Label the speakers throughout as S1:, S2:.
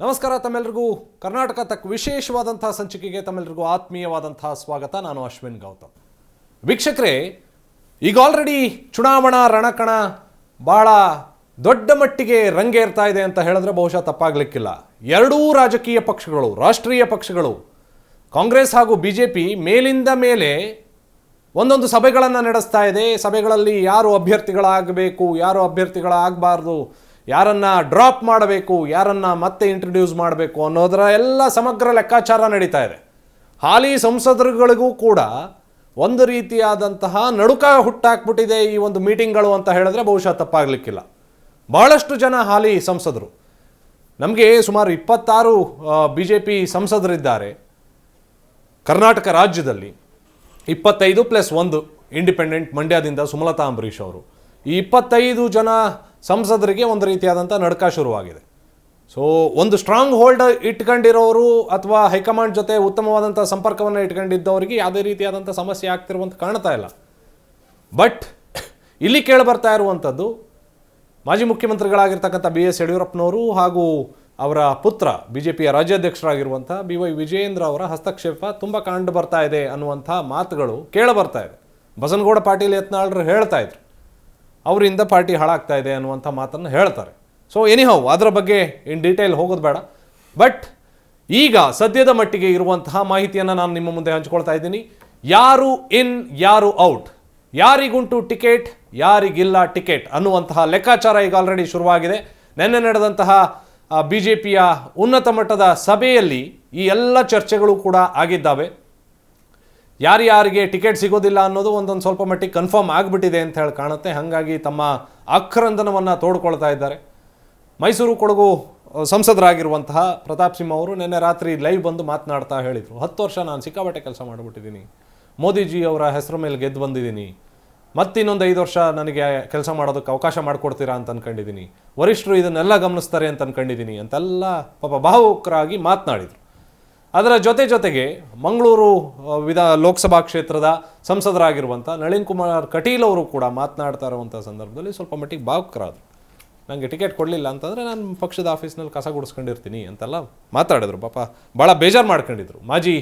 S1: ನಮಸ್ಕಾರ ತಮ್ಮೆಲ್ಲರಿಗೂ ಕರ್ನಾಟಕ ತಕ್ಕ ವಿಶೇಷವಾದಂತಹ ಸಂಚಿಕೆಗೆ ತಮ್ಮೆಲ್ಲರಿಗೂ ಆತ್ಮೀಯವಾದಂತಹ ಸ್ವಾಗತ. ನಾನು ಅಶ್ವಿನ್ ಗೌತಮ್. ವೀಕ್ಷಕರೇ, ಈಗ ಆಲ್ರೆಡಿ ಚುನಾವಣಾ ರಣಕಣ ಬಹಳ ದೊಡ್ಡ ಮಟ್ಟಿಗೆ ರಂಗೇರ್ತಾ ಇದೆ ಅಂತ ಹೇಳಿದ್ರೆ ಬಹುಶಃ ತಪ್ಪಾಗಲಿಕ್ಕಿಲ್ಲ. ಎರಡೂ ರಾಜಕೀಯ ಪಕ್ಷಗಳು, ರಾಷ್ಟ್ರೀಯ ಪಕ್ಷಗಳು, ಕಾಂಗ್ರೆಸ್ ಹಾಗೂ ಬಿ ಜೆ ಪಿ ಮೇಲಿಂದ ಮೇಲೆ ಒಂದೊಂದು ಸಭೆಗಳನ್ನು ನಡೆಸ್ತಾ ಇದೆ. ಸಭೆಗಳಲ್ಲಿ ಯಾರು ಅಭ್ಯರ್ಥಿಗಳಾಗಬೇಕು, ಯಾರು ಅಭ್ಯರ್ಥಿಗಳಾಗಬಾರ್ದು ಯಾರನ್ನ ಡ್ರಾಪ್ ಮಾಡಬೇಕು, ಯಾರನ್ನ ಮತ್ತೆ ಇಂಟ್ರಡ್ಯೂಸ್ ಮಾಡಬೇಕು ಅನ್ನೋದರ ಎಲ್ಲ ಸಮಗ್ರ ಲೆಕ್ಕಾಚಾರ ನಡೀತಾ ಇದೆ. ಹಾಲಿ ಸಂಸದರುಗಳಿಗೂ ಕೂಡ ಒಂದು ರೀತಿಯಾದಂತಹ ನಡುಕ ಹುಟ್ಟಾಕ್ಬಿಟ್ಟಿದೆ ಈ ಒಂದು ಮೀಟಿಂಗ್ಗಳು ಅಂತ ಹೇಳಿದ್ರೆ ಬಹುಶಃ ತಪ್ಪಾಗಲಿಕ್ಕಿಲ್ಲ. ಬಹಳಷ್ಟು ಜನ ಹಾಲಿ ಸಂಸದರು. ನಮಗೆ ಸುಮಾರು ಇಪ್ಪತ್ತಾರು ಬಿ ಜೆ ಪಿ ಸಂಸದರಿದ್ದಾರೆ. ಕರ್ನಾಟಕ ರಾಜ್ಯದಲ್ಲಿ ಇಪ್ಪತ್ತೈದು ಪ್ಲಸ್ ಒಂದು ಇಂಡಿಪೆಂಡೆಂಟ್ ಮಂಡ್ಯದಿಂದ ಸುಮಲತಾ ಅಂಬರೀಷ್ ಅವರು. ಈ ಇಪ್ಪತ್ತೈದು ಜನ ಸಂಸದರಿಗೆ ಒಂದು ರೀತಿಯಾದಂಥ ನಡ್ಕ ಶುರುವಾಗಿದೆ. ಸೊ ಒಂದು ಸ್ಟ್ರಾಂಗ್ ಹೋಲ್ಡ್ ಇಟ್ಕೊಂಡಿರೋರು ಅಥವಾ ಹೈಕಮಾಂಡ್ ಜೊತೆ ಉತ್ತಮವಾದಂಥ ಸಂಪರ್ಕವನ್ನು ಇಟ್ಕೊಂಡಿದ್ದವರಿಗೆ ಯಾವುದೇ ರೀತಿಯಾದಂಥ ಸಮಸ್ಯೆ ಆಗ್ತಿರುವಂತ ಕಾಣ್ತಾ ಇಲ್ಲ. ಬಟ್ ಇಲ್ಲಿ ಕೇಳಿ ಬರ್ತಾ ಇರುವಂಥದ್ದು, ಮಾಜಿ ಮುಖ್ಯಮಂತ್ರಿಗಳಾಗಿರ್ತಕ್ಕಂಥ ಬಿ ಎಸ್ ಯಡಿಯೂರಪ್ಪನವರು ಹಾಗೂ ಅವರ ಪುತ್ರ ಬಿ ಜೆ ಪಿಯ ರಾಜ್ಯಾಧ್ಯಕ್ಷರಾಗಿರುವಂಥ ಬಿ ವೈ ವಿಜಯೇಂದ್ರ ಅವರ ಹಸ್ತಕ್ಷೇಪ ತುಂಬ ಕಂಡು ಬರ್ತಾ ಇದೆ ಅನ್ನುವಂಥ ಮಾತುಗಳು ಕೇಳಿ ಬರ್ತಾ ಇದೆ. ಬಸನಗೌಡ ಪಾಟೀಲ್ ಯತ್ನಾಳ್ರು ಹೇಳ್ತಾ ಇದ್ರು. ಅವರಿಂದ ಪಾರ್ಟಿ ಹಾಳಾಗ್ತಾ ಇದೆ ಅನ್ನುವಂಥ ಮಾತನ್ನು ಹೇಳ್ತಾರೆ. ಸೊ ಎನಿಹೌ ಅದರ ಬಗ್ಗೆ ಇನ್ ಡೀಟೇಲ್ ಹೋಗೋದು ಬೇಡ. ಬಟ್ ಈಗ ಸದ್ಯದ ಮಟ್ಟಿಗೆ ಇರುವಂತಹ ಮಾಹಿತಿಯನ್ನು ನಾನು ನಿಮ್ಮ ಮುಂದೆ ಹಂಚ್ಕೊಳ್ತಾ ಇದ್ದೀನಿ. ಯಾರು ಇನ್ ಯಾರು ಔಟ್ ಯಾರಿಗುಂಟು ಟಿಕೆಟ್, ಯಾರಿಗಿಲ್ಲ ಟಿಕೆಟ್ ಅನ್ನುವಂತಹ ಲೆಕ್ಕಾಚಾರ ಈಗ ಆಲ್ರೆಡಿ ಶುರುವಾಗಿದೆ. ನಿನ್ನೆ ನಡೆದಂತಹ ಬಿ ಜೆ ಪಿಯ ಉನ್ನತ ಮಟ್ಟದ ಸಭೆಯಲ್ಲಿ ಈ ಎಲ್ಲ ಚರ್ಚೆಗಳು ಕೂಡ ಆಗಿದ್ದಾವೆ. ಯಾರ್ಯಾರಿಗೆ ಟಿಕೆಟ್ ಸಿಗೋದಿಲ್ಲ ಅನ್ನೋದು ಒಂದೊಂದು ಸ್ವಲ್ಪ ಮಟ್ಟಿಗೆ ಕನ್ಫರ್ಮ್ ಆಗಿಬಿಟ್ಟಿದೆ ಅಂತ ಹೇಳಿ ಕಾಣುತ್ತೆ. ಹಾಗಾಗಿ ತಮ್ಮ ಆಕ್ರಂದನವನ್ನು ತೋಡ್ಕೊಳ್ತಾ ಇದ್ದಾರೆ. ಮೈಸೂರು ಕೊಡಗು ಸಂಸದರಾಗಿರುವಂತಹ ಪ್ರತಾಪ್ ಸಿಂಹ ಅವರು ನಿನ್ನೆ ರಾತ್ರಿ ಲೈವ್ ಬಂದು ಮಾತನಾಡ್ತಾ ಹೇಳಿದರು. ಹತ್ತು ವರ್ಷ ನಾನು ಸಿಕ್ಕಾಪಟ್ಟೆ ಕೆಲಸ ಮಾಡಿಬಿಟ್ಟಿದ್ದೀನಿ. ಮೋದಿಜಿ ಅವರ ಹೆಸರು ಮೇಲೆ ಗೆದ್ದು ಬಂದಿದ್ದೀನಿ. ಮತ್ತಿನ್ನೊಂದು ಐದು ವರ್ಷ ನನಗೆ ಕೆಲಸ ಮಾಡೋದಕ್ಕೆ ಅವಕಾಶ ಮಾಡಿಕೊಡ್ತೀರಾ ಅಂತ ಅಂದ್ಕೊಂಡಿದ್ದೀನಿ ವರಿಷ್ಠರು ಇದನ್ನೆಲ್ಲ ಗಮನಿಸ್ತಾರೆ ಅಂತ ಅಂದ್ಕೊಂಡಿದ್ದೀನಿ ಅಂತೆಲ್ಲ ಪಾಪ ಭಾವುಕರಾಗಿ ಮಾತನಾಡಿದರು. ಅದರ ಜೊತೆ ಜೊತೆಗೆ ಮಂಗಳೂರು ವಿಧ ಲೋಕಸಭಾ ಕ್ಷೇತ್ರದ ಸಂಸದರಾಗಿರುವಂಥ ನಳಿನ್ ಕುಮಾರ್ ಕಟೀಲ್ ಅವರು ಕೂಡ ಮಾತನಾಡ್ತಾ ಇರುವಂಥ ಸಂದರ್ಭದಲ್ಲಿ ಸ್ವಲ್ಪ ಮಟ್ಟಿಗೆ ಭಾವುಕರಾದರು. ನನಗೆ ಟಿಕೆಟ್ ಕೊಡಲಿಲ್ಲ ಅಂತಂದರೆ ನಾನು ಪಕ್ಷದ ಆಫೀಸ್ನಲ್ಲಿ ಕಸ ಗುಡಿಸ್ಕೊಂಡಿರ್ತೀನಿ ಅಂತೆಲ್ಲ ಮಾತಾಡಿದ್ರು. ಪಾಪ ಭಾಳ ಬೇಜಾರು ಮಾಡ್ಕೊಂಡಿದ್ರು. ಮಾಜಿ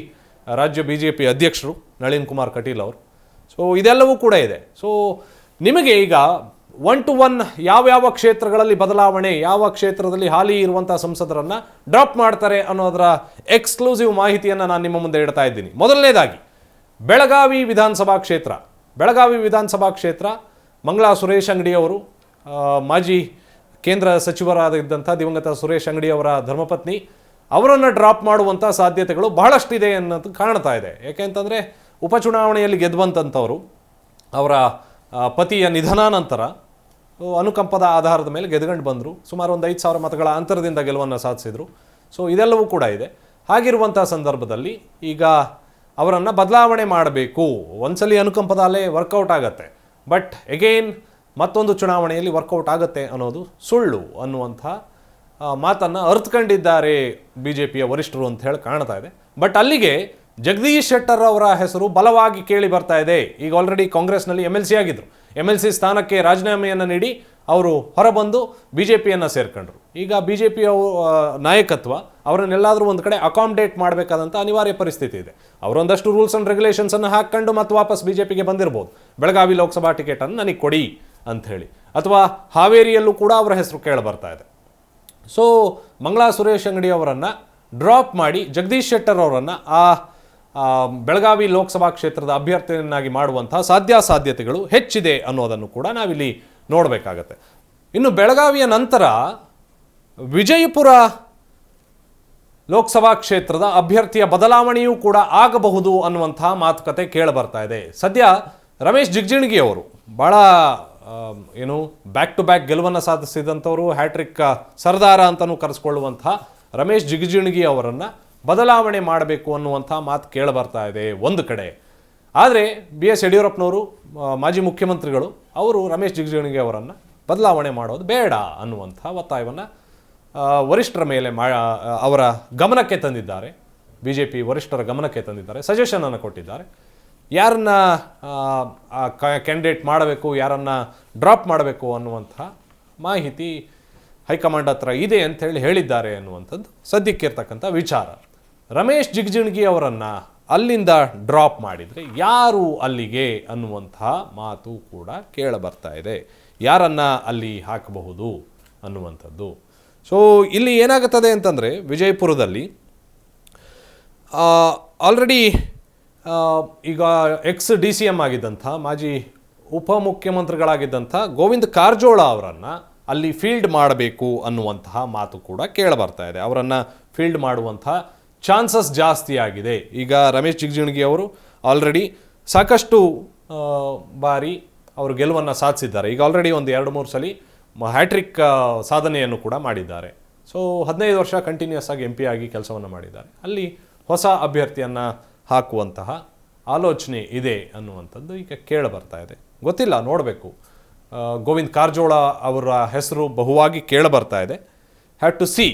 S1: ರಾಜ್ಯ ಬಿ ಜೆ ಪಿ ಅಧ್ಯಕ್ಷರು ನಳಿನ್ ಕುಮಾರ್ ಕಟೀಲ್ ಅವರು. ಸೊ ಇದೆಲ್ಲವೂ ಕೂಡ ಇದೆ. ಸೊ ನಿಮಗೆ ಈಗ ಒನ್ ಟು ಒನ್ ಯಾವ್ಯಾವ ಕ್ಷೇತ್ರಗಳಲ್ಲಿ ಬದಲಾವಣೆ, ಯಾವ ಕ್ಷೇತ್ರದಲ್ಲಿ ಹಾಲಿ ಇರುವಂಥ ಸಂಸದರನ್ನ ಡ್ರಾಪ್ ಮಾಡ್ತಾರೆ ಅನ್ನೋದರ ಎಕ್ಸ್ಕ್ಲೂಸಿವ್ ಮಾಹಿತಿಯನ್ನು ನಾನು ನಿಮ್ಮ ಮುಂದೆ ಇಡ್ತಾ ಇದ್ದೀನಿ. ಮೊದಲನೇದಾಗಿ, ಬೆಳಗಾವಿ ವಿಧಾನಸಭಾ ಕ್ಷೇತ್ರ. ಬೆಳಗಾವಿ ವಿಧಾನಸಭಾ ಕ್ಷೇತ್ರ, ಮಂಗಳಾ ಸುರೇಶ್ ಅಂಗಡಿ ಅವರು ಮಾಜಿ ಕೇಂದ್ರ ಸಚಿವರಾಗಿದ್ದಂಥ ದಿವಂಗತ ಸುರೇಶ್ ಅಂಗಡಿ ಅವರ ಧರ್ಮಪತ್ನಿ, ಅವರನ್ನು ಡ್ರಾಪ್ ಮಾಡುವಂಥ ಸಾಧ್ಯತೆಗಳು ಬಹಳಷ್ಟಿದೆ ಅನ್ನೋದು ಕಾಣ್ತಾ ಇದೆ. ಯಾಕೆಂತಂದರೆ ಉಪಚುನಾವಣೆಯಲ್ಲಿ ಗೆದ್ದುವಂಥವ್ರು ಅವರ ಪತಿಯ ನಿಧನಾನಂತರ ಅನುಕಂಪದ ಆಧಾರದ ಮೇಲೆ ಗೆದ್ಕೊಂಡು ಬಂದರು. ಸುಮಾರು ಒಂದು ಐದು ಸಾವಿರ ಮತಗಳ ಅಂತರದಿಂದ ಗೆಲುವನ್ನು ಸಾಧಿಸಿದರು. ಸೊ, ಇದೆಲ್ಲವೂ ಕೂಡ ಇದೆ. ಹಾಗಿರುವಂಥ ಸಂದರ್ಭದಲ್ಲಿ ಈಗ ಅವರನ್ನು ಬದಲಾವಣೆ ಮಾಡಬೇಕು. ಒಂದ್ಸಲಿ ಅನುಕಂಪದ ಅಲ್ಲೇ ವರ್ಕೌಟ್ ಆಗತ್ತೆ. ಬಟ್ ಎಗೈನ್ ಮತ್ತೊಂದು ಚುನಾವಣೆಯಲ್ಲಿ ವರ್ಕೌಟ್ ಆಗುತ್ತೆ ಅನ್ನೋದು ಸುಳ್ಳು ಅನ್ನುವಂಥ ಮಾತನ್ನು ಅರ್ತ್ಕೊಂಡಿದ್ದಾರೆ ಬಿ ಜೆ ಪಿಯ ವರಿಷ್ಠರು ಅಂತ ಹೇಳಿ ಕಾಣ್ತಾ ಇದೆ. ಬಟ್ ಅಲ್ಲಿಗೆ ಜಗದೀಶ್ ಶೆಟ್ಟರ್ ಅವರ ಹೆಸರು ಬಲವಾಗಿ ಕೇಳಿ ಬರ್ತಾ ಇದೆ. ಈಗ ಆಲ್ರೆಡಿ ಕಾಂಗ್ರೆಸ್ನಲ್ಲಿ ಎಂ ಎಲ್ ಸಿ ಆಗಿದ್ರು. ಎಂ ಎಲ್ ಸಿ ಸ್ಥಾನಕ್ಕೆ ರಾಜೀನಾಮೆಯನ್ನು ನೀಡಿ ಅವರು ಹೊರಬಂದು ಬಿ ಜೆ ಪಿಯನ್ನು ಸೇರ್ಕೊಂಡ್ರು. ಈಗ ಬಿ ಜೆ ಪಿಯ ನಾಯಕತ್ವ ಅವರನ್ನೆಲ್ಲಾದರೂ ಒಂದು ಕಡೆ ಅಕಾಮಡೇಟ್ ಮಾಡಬೇಕಾದಂಥ ಅನಿವಾರ್ಯ ಪರಿಸ್ಥಿತಿ ಇದೆ. ಅವರೊಂದಷ್ಟು ರೂಲ್ಸ್ ಆ್ಯಂಡ್ ರೆಗ್ಯುಲೇಷನ್ಸನ್ನು ಹಾಕ್ಕೊಂಡು ಮತ್ತೆ ವಾಪಸ್ ಬಿ ಜೆ ಪಿಗೆ ಬಂದಿರ್ಬೋದು. ಬೆಳಗಾವಿ ಲೋಕಸಭಾ ಟಿಕೆಟನ್ನು ನನಗೆ ಕೊಡಿ ಅಂಥೇಳಿ ಅಥವಾ ಹಾವೇರಿಯಲ್ಲೂ ಕೂಡ ಅವರ ಹೆಸರು ಕೇಳಿ ಬರ್ತಾ ಇದೆ. ಸೊ ಮಂಗಳಾ ಸುರೇಶ್ ಅಂಗಡಿ ಅವರನ್ನು ಡ್ರಾಪ್ ಮಾಡಿ ಜಗದೀಶ್ ಶೆಟ್ಟರ್ ಅವರನ್ನು ಆ, ಬೆಳಗಾವಿ ಲೋಕಸಭಾ ಕ್ಷೇತ್ರದ ಅಭ್ಯರ್ಥಿಯನ್ನಾಗಿ ಮಾಡುವಂತಹ ಸಾಧ್ಯಾಸಾಧ್ಯತೆಗಳು ಹೆಚ್ಚಿದೆ ಅನ್ನೋದನ್ನು ಕೂಡ ನಾವಿಲ್ಲಿ ನೋಡಬೇಕಾಗತ್ತೆ. ಇನ್ನು ಬೆಳಗಾವಿಯ ನಂತರ ವಿಜಯಪುರ ಲೋಕಸಭಾ ಕ್ಷೇತ್ರದ ಅಭ್ಯರ್ಥಿಯ ಬದಲಾವಣೆಯೂ ಕೂಡ ಆಗಬಹುದು ಅನ್ನುವಂತಹ ಮಾತುಕತೆ ಕೇಳಬರ್ತಾ ಇದೆ. ಸದ್ಯ ರಮೇಶ್ ಜಿಗ್ಜಿಣಗಿ ಅವರು ಭಾಳ ಏನು ಬ್ಯಾಕ್ ಟು ಬ್ಯಾಕ್ ಗೆಲುವನ್ನು ಸಾಧಿಸಿದಂಥವರು ಹ್ಯಾಟ್ರಿಕ್ ಸರ್ದಾರ ಅಂತಲೂ ಕರೆಸ್ಕೊಳ್ಳುವಂತಹ ರಮೇಶ್ ಜಿಗಜಿಣಗಿ ಅವರನ್ನು ಬದಲಾವಣೆ ಮಾಡಬೇಕು ಅನ್ನುವಂಥ ಮಾತು ಕೇಳಬರ್ತಾ ಇದೆ ಒಂದು ಕಡೆ. ಆದರೆ ಬಿ ಎಸ್ ಯಡಿಯೂರಪ್ಪನವರು ಮಾಜಿ ಮುಖ್ಯಮಂತ್ರಿಗಳು, ಅವರು ರಮೇಶ್ ಜಿಗಜಿಣಗಿ ಅವರನ್ನು ಬದಲಾವಣೆ ಮಾಡೋದು ಬೇಡ ಅನ್ನುವಂಥ ಒತ್ತಾಯವನ್ನು ವರಿಷ್ಠರ ಮೇಲೆ ಮಾ ಅವರ ಗಮನಕ್ಕೆ ತಂದಿದ್ದಾರೆ. ಬಿ ಜೆ ಪಿ ವರಿಷ್ಠರ ಗಮನಕ್ಕೆ ತಂದಿದ್ದಾರೆ ಸಜೆಷನನ್ನು ಕೊಟ್ಟಿದ್ದಾರೆ. ಯಾರನ್ನ ಕ್ಯಾಂಡಿಡೇಟ್ ಮಾಡಬೇಕು, ಯಾರನ್ನ ಡ್ರಾಪ್ ಮಾಡಬೇಕು ಅನ್ನುವಂಥ ಮಾಹಿತಿ ಹೈಕಮಾಂಡ್ ಹತ್ರ ಇದೆ ಅಂತ ಹೇಳಿ ಹೇಳಿದ್ದಾರೆ ಅನ್ನುವಂಥದ್ದು ಸದ್ಯಕ್ಕಿರ್ತಕ್ಕಂಥ ವಿಚಾರ. ರಮೇಶ್ ಜಿಗಜಿಣಗಿ ಅವರನ್ನು ಅಲ್ಲಿಂದ ಡ್ರಾಪ್ ಮಾಡಿದರೆ ಯಾರು ಅಲ್ಲಿಗೆ ಅನ್ನುವಂತಹ ಮಾತು ಕೂಡ ಕೇಳಬರ್ತಾ ಇದೆ. ಯಾರನ್ನ ಅಲ್ಲಿ ಹಾಕಬಹುದು ಅನ್ನುವಂಥದ್ದು. ಸೊ ಇಲ್ಲಿ ಏನಾಗುತ್ತದೆ ಅಂತಂದರೆ ವಿಜಯಪುರದಲ್ಲಿ ಆಲ್ರೆಡಿ ಈಗ ಎಕ್ಸ್ ಡಿ ಸಿ ಎಂ ಆಗಿದ್ದಂಥ, ಮಾಜಿ ಉಪಮುಖ್ಯಮಂತ್ರಿಗಳಾಗಿದ್ದಂಥ ಗೋವಿಂದ ಕಾರಜೋಳ ಅವರನ್ನು ಅಲ್ಲಿ ಫೀಲ್ಡ್ ಮಾಡಬೇಕು ಅನ್ನುವಂತಹ ಮಾತು ಕೂಡ ಕೇಳಬರ್ತಾ ಇದೆ. ಅವರನ್ನು ಫೀಲ್ಡ್ ಮಾಡುವಂತಹ ಚಾನ್ಸಸ್ ಜಾಸ್ತಿ ಆಗಿದೆ. ಈಗ ರಮೇಶ್ ಜಿಗಜಿಣಗಿ ಅವರು ಆಲ್ರೆಡಿ ಸಾಕಷ್ಟು ಬಾರಿ ಅವರು ಗೆಲುವನ್ನು ಸಾಧಿಸಿದ್ದಾರೆ. ಈಗ ಆಲ್ರೆಡಿ ಒಂದು ಎರಡು ಮೂರು ಸಲ ಹ್ಯಾಟ್ರಿಕ್ ಸಾಧನೆಯನ್ನು ಕೂಡ ಮಾಡಿದ್ದಾರೆ. ಸೊ ಹದಿನೈದು ವರ್ಷ ಕಂಟಿನ್ಯೂಸ್ ಆಗಿ ಎಂ ಪಿ ಆಗಿ ಕೆಲಸವನ್ನು ಮಾಡಿದ್ದಾರೆ. ಅಲ್ಲಿ ಹೊಸ ಅಭ್ಯರ್ಥಿಯನ್ನು ಹಾಕುವಂತಹ ಆಲೋಚನೆ ಇದೆ ಅನ್ನುವಂಥದ್ದು ಈಗ ಕೇಳ ಬರ್ತಾ ಇದೆ. ಗೊತ್ತಿಲ್ಲ, ನೋಡಬೇಕು. ಗೋವಿಂದ್ ಕಾರಜೋಳ ಅವರ ಹೆಸರು ಬಹುವಾಗಿ ಕೇಳ ಬರ್ತಾ ಇದೆ. ಹ್ಯಾವ್ ಟು ಸಿ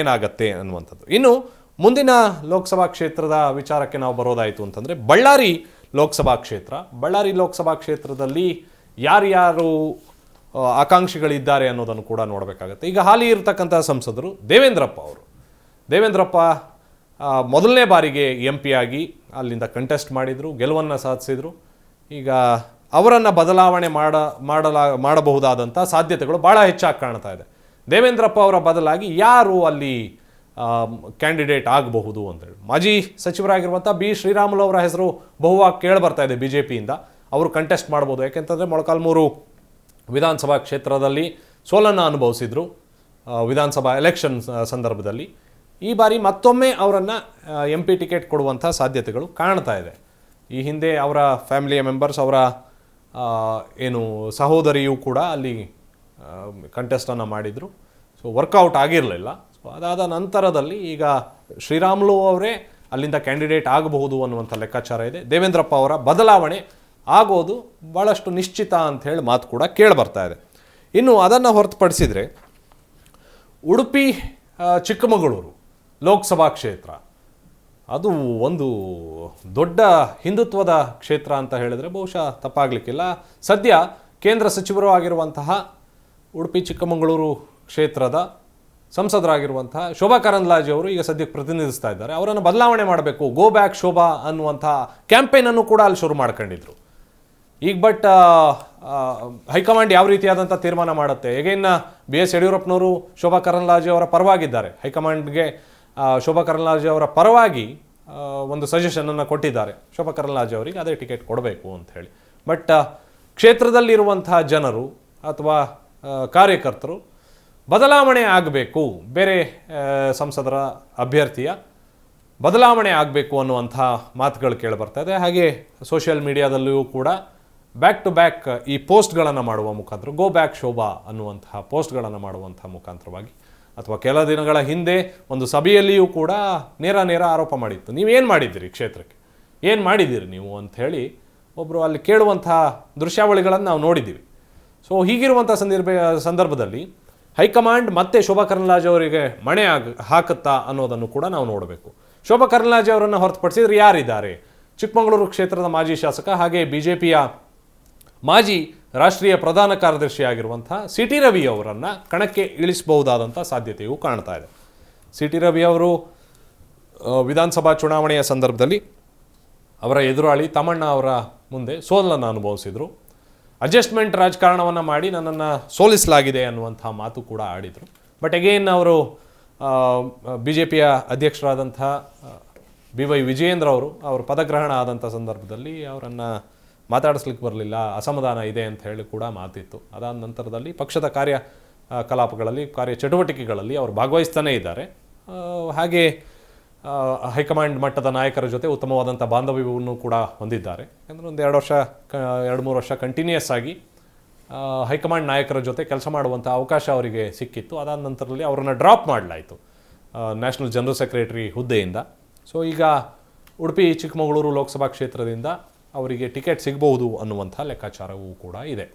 S1: ಏನಾಗತ್ತೆ ಅನ್ನುವಂಥದ್ದು. ಇನ್ನು ಮುಂದಿನ ಲೋಕಸಭಾ ಕ್ಷೇತ್ರದ ವಿಚಾರಕ್ಕೆ ನಾವು ಬರೋದಾಯಿತು ಅಂತಂದರೆ ಬಳ್ಳಾರಿ ಲೋಕಸಭಾ ಕ್ಷೇತ್ರ. ಬಳ್ಳಾರಿ ಲೋಕಸಭಾ ಕ್ಷೇತ್ರದಲ್ಲಿ ಯಾರ್ಯಾರು ಆಕಾಂಕ್ಷಿಗಳಿದ್ದಾರೆ ಅನ್ನೋದನ್ನು ಕೂಡ ನೋಡಬೇಕಾಗತ್ತೆ. ಈಗ ಹಾಲಿ ಇರತಕ್ಕಂಥ ಸಂಸದರು ದೇವೇಂದ್ರಪ್ಪ ಅವರು. ದೇವೇಂದ್ರಪ್ಪ ಮೊದಲನೇ ಬಾರಿಗೆ ಎಂ ಆಗಿ ಅಲ್ಲಿಂದ ಕಂಟೆಸ್ಟ್ ಮಾಡಿದರು, ಗೆಲುವನ್ನು ಸಾಧಿಸಿದರು. ಈಗ ಅವರನ್ನು ಬದಲಾವಣೆ ಮಾಡ, ಮಾಡಲಾ ಮಾಡಬಹುದಾದಂಥ ಸಾಧ್ಯತೆಗಳು ಭಾಳ ಹೆಚ್ಚಾಗಿ ಕಾಣ್ತಾ ಇದೆ. ದೇವೇಂದ್ರಪ್ಪ ಅವರ ಬದಲಾಗಿ ಯಾರು ಅಲ್ಲಿ ಕ್ಯಾಂಡಿಡೇಟ್ ಆಗಬಹುದು ಅಂತೇಳಿ ಮಾಜಿ ಸಚಿವರಾಗಿರುವಂಥ ಬಿ ಶ್ರೀರಾಮುಲು ಅವರ ಹೆಸರು ಬಹುವಾಗಿ ಕೇಳಿ ಬರ್ತಾ ಇದೆ ಬಿ ಜೆ ಪಿಯಿಂದ ಅವರು ಕಂಟೆಸ್ಟ್ ಮಾಡ್ಬೋದು. ಯಾಕೆಂತಂದರೆ ಮೊಳಕಾಲ್ಮೂರು ವಿಧಾನಸಭಾ ಕ್ಷೇತ್ರದಲ್ಲಿ ಸೋಲನ್ನು ಅನುಭವಿಸಿದರು ವಿಧಾನಸಭಾ ಎಲೆಕ್ಷನ್ ಸಂದರ್ಭದಲ್ಲಿ. ಈ ಬಾರಿ ಮತ್ತೊಮ್ಮೆ ಅವರನ್ನು ಎಂ ಪಿ ಟಿಕೆಟ್ ಕೊಡುವಂಥ ಸಾಧ್ಯತೆಗಳು ಕಾಣ್ತಾ ಇದೆ. ಈ ಹಿಂದೆ ಅವರ ಫ್ಯಾಮಿಲಿಯ ಮೆಂಬರ್ಸ್ ಅವರ ಏನು ಸಹೋದರಿಯೂ ಕೂಡ ಅಲ್ಲಿ ಕಂಟೆಸ್ಟನ್ನು ಮಾಡಿದರು. ಸೊ ವರ್ಕೌಟ್ ಆಗಿರಲಿಲ್ಲ. ಸೊ ಅದಾದ ನಂತರದಲ್ಲಿ ಈಗ ಶ್ರೀರಾಮುಲು ಅವರೇ ಅಲ್ಲಿಂದ ಕ್ಯಾಂಡಿಡೇಟ್ ಆಗಬಹುದು ಅನ್ನುವಂಥ ಲೆಕ್ಕಾಚಾರ ಇದೆ. ದೇವೇಂದ್ರಪ್ಪ ಅವರ ಬದಲಾವಣೆ ಆಗೋದು ಭಾಳಷ್ಟು ನಿಶ್ಚಿತ ಅಂತ ಹೇಳಿ ಮಾತು ಕೂಡ ಕೇಳಿಬರ್ತಾ ಇದೆ. ಇನ್ನು ಅದನ್ನು ಹೊರತುಪಡಿಸಿದರೆ ಉಡುಪಿ ಚಿಕ್ಕಮಗಳೂರು ಲೋಕಸಭಾ ಕ್ಷೇತ್ರ, ಅದು ಒಂದು ದೊಡ್ಡ ಹಿಂದುತ್ವದ ಕ್ಷೇತ್ರ ಅಂತ ಹೇಳಿದರೆ ಬಹುಶಃ ತಪ್ಪಾಗಲಿಕ್ಕಿಲ್ಲ. ಸದ್ಯ ಕೇಂದ್ರ ಸಚಿವರು ಆಗಿರುವಂತಹ ಉಡುಪಿ, ಚಿಕ್ಕಮಗಳೂರು ಕ್ಷೇತ್ರದ ಸಂಸದರಾಗಿರುವಂತಹ ಶೋಭಾ ಕರಂದ್ಲಾಜೆ ಅವರು ಈಗ ಸದ್ಯಕ್ಕೆ ಪ್ರತಿನಿಧಿಸ್ತಾ ಇದ್ದಾರೆ. ಅವರನ್ನು ಬದಲಾವಣೆ ಮಾಡಬೇಕು. ಗೋ ಬ್ಯಾಕ್ ಶೋಭಾ ಅನ್ನುವಂಥ ಕ್ಯಾಂಪೇನನ್ನು ಕೂಡ ಅಲ್ಲಿ ಶುರು ಮಾಡ್ಕೊಂಡಿದ್ರು. ಈಗ ಬಟ್ ಹೈಕಮಾಂಡ್ ಯಾವ ರೀತಿಯಾದಂಥ ತೀರ್ಮಾನ ಮಾಡುತ್ತೆ? ಹೇಗೇನ ಬಿ ಎಸ್ ಯಡಿಯೂರಪ್ಪನವರು ಶೋಭಾ ಕರಂದ್ಲಾಜೆ ಅವರ ಪರವಾಗಿದ್ದಾರೆ. ಹೈಕಮಾಂಡ್ಗೆ ಶೋಭಾ ಕರಂದ್ಲಾಜೆ ಅವರ ಪರವಾಗಿ ಒಂದು ಸಜೆಷನನ್ನು ಕೊಟ್ಟಿದ್ದಾರೆ. ಶೋಭಾ ಕರಂದ್ಲಾಜೆ ಅವರಿಗೆ ಅದೇ ಟಿಕೆಟ್ ಕೊಡಬೇಕು ಅಂತ ಹೇಳಿ. ಬಟ್ ಕ್ಷೇತ್ರದಲ್ಲಿರುವಂತಹ ಜನರು ಅಥವಾ ಕಾರ್ಯಕರ್ತರು ಬದಲಾವಣೆ ಆಗಬೇಕು. ಬೇರೆ ಸಂಸದರ ಅಭ್ಯರ್ಥಿಯ ಬದಲಾವಣೆ ಆಗಬೇಕು ಅನ್ನುವಂಥ ಮಾತುಗಳು ಕೇಳಿ ಬರ್ತಾ ಇದೆ. ಹಾಗೆ ಸೋಷಿಯಲ್ ಮೀಡಿಯಾದಲ್ಲಿಯೂ ಕೂಡ ಬ್ಯಾಕ್ ಟು ಬ್ಯಾಕ್ ಈ ಪೋಸ್ಟ್ಗಳನ್ನು ಮಾಡುವ ಮುಖಾಂತರ, ಗೋ ಬ್ಯಾಕ್ ಶೋಭಾ ಅನ್ನುವಂತಹ ಪೋಸ್ಟ್ಗಳನ್ನು ಮಾಡುವಂಥ ಮುಖಾಂತರವಾಗಿ ಅಥವಾ ಕೆಲ ದಿನಗಳ ಹಿಂದೆ ಒಂದು ಸಭೆಯಲ್ಲಿಯೂ ಕೂಡ ನೇರ ನೇರ ಆರೋಪ ಮಾಡಿತ್ತು. ನೀವೇನು ಮಾಡಿದ್ದೀರಿ ಕ್ಷೇತ್ರಕ್ಕೆ? ಏನು ಮಾಡಿದ್ದೀರಿ ನೀವು ಅಂತ ಹೇಳಿ ಒಬ್ಬರು ಅಲ್ಲಿ ಕೇಳುವಂತಹ ದೃಶ್ಯಾವಳಿಗಳನ್ನು ನಾವು ನೋಡಿದ್ದೀವಿ. ಸೊ ಹೀಗಿರುವಂಥ ಸಂದರ್ಭ, ಸಂದರ್ಭದಲ್ಲಿ ಹೈಕಮಾಂಡ್ ಮತ್ತೆ ಶೋಭಾ ಕರಂದ್ಲಾಜೆ ಅವರಿಗೆ ಮಣೆ ಆಗ, ಹಾಕುತ್ತಾ ಅನ್ನೋದನ್ನು ಕೂಡ ನಾವು ನೋಡಬೇಕು. ಶೋಭಾ ಕರಂದ್ಲಾಜೆ ಅವರನ್ನು ಹೊರತುಪಡಿಸಿದ್ರೆ ಯಾರಿದ್ದಾರೆ? ಚಿಕ್ಕಮಗಳೂರು ಕ್ಷೇತ್ರದ ಮಾಜಿ ಶಾಸಕ ಹಾಗೆ ಬಿ ಜೆ ಪಿಯ ಮಾಜಿ ರಾಷ್ಟ್ರೀಯ ಪ್ರಧಾನ ಕಾರ್ಯದರ್ಶಿ ಆಗಿರುವಂಥ ಸಿ ಟಿ ರವಿ ಅವರನ್ನು ಕಣಕ್ಕೆ ಇಳಿಸಬಹುದಾದಂಥ ಸಾಧ್ಯತೆಯು ಕಾಣ್ತಾ ಇದೆ. ಸಿ ಟಿ ರವಿ ಅವರು ವಿಧಾನಸಭಾ ಚುನಾವಣೆಯ ಸಂದರ್ಭದಲ್ಲಿ ಅವರ ಎದುರಾಳಿ ತಮ್ಮಣ್ಣ ಅವರ ಮುಂದೆ ಸೋಲನ್ನು ಅನುಭವಿಸಿದರು. ಅಡ್ಜಸ್ಟ್ಮೆಂಟ್ ರಾಜಕಾರಣವನ್ನು ಮಾಡಿ ನನ್ನನ್ನು ಸೋಲಿಸಲಾಗಿದೆ ಅನ್ನುವಂಥ ಮಾತು ಕೂಡ ಆಡಿದರು. ಬಟ್ ಅಗೇನ್ ಅವರು ಬಿ ಜೆ ಪಿಯ ಅಧ್ಯಕ್ಷರಾದಂಥ ಬಿ ವೈ ವಿಜಯೇಂದ್ರ ಅವರು ಅವರು ಪದಗ್ರಹಣ ಆದಂಥ ಸಂದರ್ಭದಲ್ಲಿ ಅವರನ್ನು ಮಾತಾಡಿಸ್ಲಿಕ್ಕೆ ಬರಲಿಲ್ಲ, ಅಸಮಾಧಾನ ಇದೆ ಅಂತ ಹೇಳಿ ಕೂಡ ಮಾತಿತ್ತು. ಅದಾದ ನಂತರದಲ್ಲಿ ಪಕ್ಷದ ಕಾರ್ಯ ಕಲಾಪಗಳಲ್ಲಿ ಕಾರ್ಯ ಚಟುವಟಿಕೆಗಳಲ್ಲಿ ಅವರು ಭಾಗವಹಿಸ್ತಾನೇ ಇದ್ದಾರೆ. ಹಾಗೆ ಹೈಕಮಾಂಡ್ ಮಟ್ಟದ ನಾಯಕರ ಜೊತೆ ಉತ್ತಮವಾದಂಥ ಬಾಂಧವ್ಯವನ್ನು ಕೂಡ ಹೊಂದಿದ್ದಾರೆ. ಯಾಕಂದರೆ ಒಂದು ಎರಡು ವರ್ಷ, ಕ, ಎರಡು ಮೂರು ವರ್ಷ ಕಂಟಿನ್ಯೂಯಸ್ ಆಗಿ ಹೈಕಮಾಂಡ್ ನಾಯಕರ ಜೊತೆ ಕೆಲಸ ಮಾಡುವಂಥ ಅವಕಾಶ ಅವರಿಗೆ ಸಿಕ್ಕಿತ್ತು. ಅದಾದ ನಂತರದಲ್ಲಿ ಅವರನ್ನು ಡ್ರಾಪ್ ಮಾಡಲಾಯಿತು ನ್ಯಾಷನಲ್ ಜನರಲ್ ಸೆಕ್ರೆಟರಿ ಹುದ್ದೆಯಿಂದ. ಸೊ ಈಗ ಉಡುಪಿ, ಚಿಕ್ಕಮಗಳೂರು ಲೋಕಸಭಾ ಕ್ಷೇತ್ರದಿಂದ ಅವರಿಗೆ ಟಿಕೆಟ್ ಸಿಗಬಹುದು ಅನ್ನುವಂಥ ಲೆಕ್ಕಾಚಾರವೂ ಕೂಡ ಇದೆ.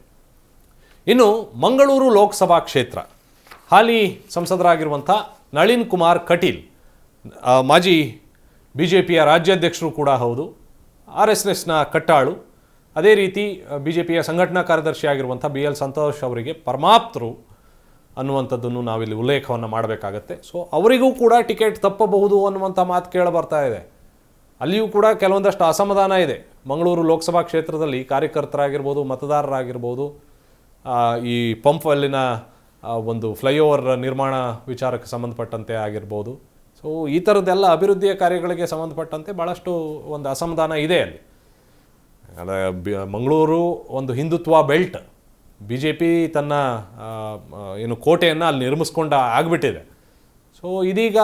S1: ಇನ್ನು ಮಂಗಳೂರು ಲೋಕಸಭಾ ಕ್ಷೇತ್ರ, ಹಾಲಿ ಸಂಸದರಾಗಿರುವಂಥ ನಳಿನ್ ಕುಮಾರ್ ಕಟೀಲ್ ಮಾಜಿ ಬಿ ಜೆ ಪಿಯ ರಾಜ್ಯಾಧ್ಯಕ್ಷರು ಕೂಡ ಹೌದು. ಆರ್ ಎಸ್ ಎಸ್ನ ಕಟ್ಟಾಳು. ಅದೇ ರೀತಿ ಬಿ ಜೆ ಪಿಯ ಸಂಘಟನಾ ಕಾರ್ಯದರ್ಶಿ ಆಗಿರುವಂಥ ಬಿ ಎಲ್ ಸಂತೋಷ್ ಅವರಿಗೆ ಪರಮಾಪ್ತರು ಅನ್ನುವಂಥದ್ದನ್ನು ನಾವಿಲ್ಲಿ ಉಲ್ಲೇಖವನ್ನು ಮಾಡಬೇಕಾಗತ್ತೆ. ಸೊ ಅವರಿಗೂ ಕೂಡ ಟಿಕೆಟ್ ತಪ್ಪಬಹುದು ಅನ್ನುವಂಥ ಮಾತು ಕೇಳಿ ಬರ್ತಾ ಇದೆ. ಅಲ್ಲಿಯೂ ಕೂಡ ಕೆಲವೊಂದಷ್ಟು ಅಸಮಾಧಾನ ಇದೆ. ಮಂಗಳೂರು ಲೋಕಸಭಾ ಕ್ಷೇತ್ರದಲ್ಲಿ ಕಾರ್ಯಕರ್ತರಾಗಿರ್ಬೋದು, ಮತದಾರರಾಗಿರ್ಬೋದು ಈ ಪಂಪ್ ಅಲ್ಲಿನ ಒಂದು ಫ್ಲೈಓವರ್ ನಿರ್ಮಾಣ ವಿಚಾರಕ್ಕೆ ಸಂಬಂಧಪಟ್ಟಂತೆ ಆಗಿರ್ಬೋದು. ಸೊ ಈ ಥರದ್ದೆಲ್ಲ ಅಭಿವೃದ್ಧಿಯ ಕಾರ್ಯಗಳಿಗೆ ಸಂಬಂಧಪಟ್ಟಂತೆ ಭಾಳಷ್ಟು ಒಂದು ಅಸಮಾಧಾನ ಇದೆ ಅಲ್ಲಿ. ಮಂಗಳೂರು ಒಂದು Hindutva belt. B J P ತನ್ನ ಏನು ಕೋಟೆಯನ್ನು ಅಲ್ಲಿ ನಿರ್ಮಿಸ್ಕೊಂಡ ಆಗಿಬಿಟ್ಟಿದೆ. ಸೊ ಇದೀಗ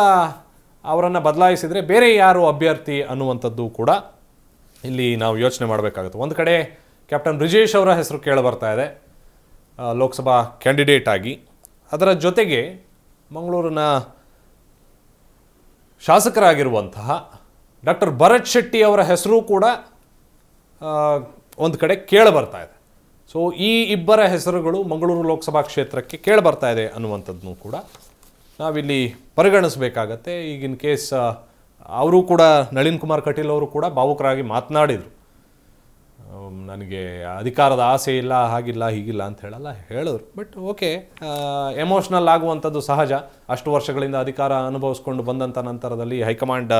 S1: ಅವರನ್ನು ಬದಲಾಯಿಸಿದರೆ ಬೇರೆ ಯಾರು ಅಭ್ಯರ್ಥಿ ಅನ್ನುವಂಥದ್ದು ಕೂಡ ಇಲ್ಲಿ ನಾವು ಯೋಚನೆ ಮಾಡಬೇಕಾಗುತ್ತೆ. ಒಂದು ಕಡೆ ಕ್ಯಾಪ್ಟನ್ ಬ್ರಿಜೇಶ್ ಅವರ ಹೆಸರು ಕೇಳಿ ಬರ್ತಾ ಇದೆ. ಲೋಕಸಭಾ ಕ್ಯಾಂಡಿಡೇಟ್ ಆಗಿ. ಅದರ ಜೊತೆಗೆ ಮಂಗಳೂರಿನ ಶಾಸಕರಾಗಿರುವಂತಹ ಡಾಕ್ಟರ್ ಭರತ್ ಶೆಟ್ಟಿ ಅವರ ಹೆಸರು ಕೂಡ ಒಂದು ಕಡೆ ಕೇಳಿ ಬರ್ತಾ ಇದೆ. ಸೊ ಈ ಇಬ್ಬರ ಹೆಸರುಗಳು ಮಂಗಳೂರು ಲೋಕಸಭಾ ಕ್ಷೇತ್ರಕ್ಕೆ ಕೇಳಿ ಬರ್ತಾ ಇದೆ ಅನ್ನುವಂಥದ್ದನ್ನು ಕೂಡ ನಾವಿಲ್ಲಿ ಪರಿಗಣಿಸಬೇಕಾಗತ್ತೆ. ಈಗಿನ ಕೇಸ್ ಅವರು ಕೂಡ ನಳಿನ್ ಕುಮಾರ್ ಕಟೀಲ್ ಅವರು ಕೂಡ ಭಾವುಕರಾಗಿ ಮಾತನಾಡಿದರು. ನನಗೆ ಅಧಿಕಾರದ ಆಸೆ ಇಲ್ಲ, ಹಾಗಿಲ್ಲ, ಹೀಗಿಲ್ಲ ಅಂತ ಹೇಳಲ್ಲ ಹೇಳಿದ್ರು ಬಟ್ ಓಕೆ ಎಮೋಷ್ನಲ್ ಆಗುವಂಥದ್ದು ಸಹಜ. ಅಷ್ಟು ವರ್ಷಗಳಿಂದ ಅಧಿಕಾರ ಅನುಭವಿಸ್ಕೊಂಡು ಬಂದಂಥ ನಂತರದಲ್ಲಿ ಹೈಕಮಾಂಡ್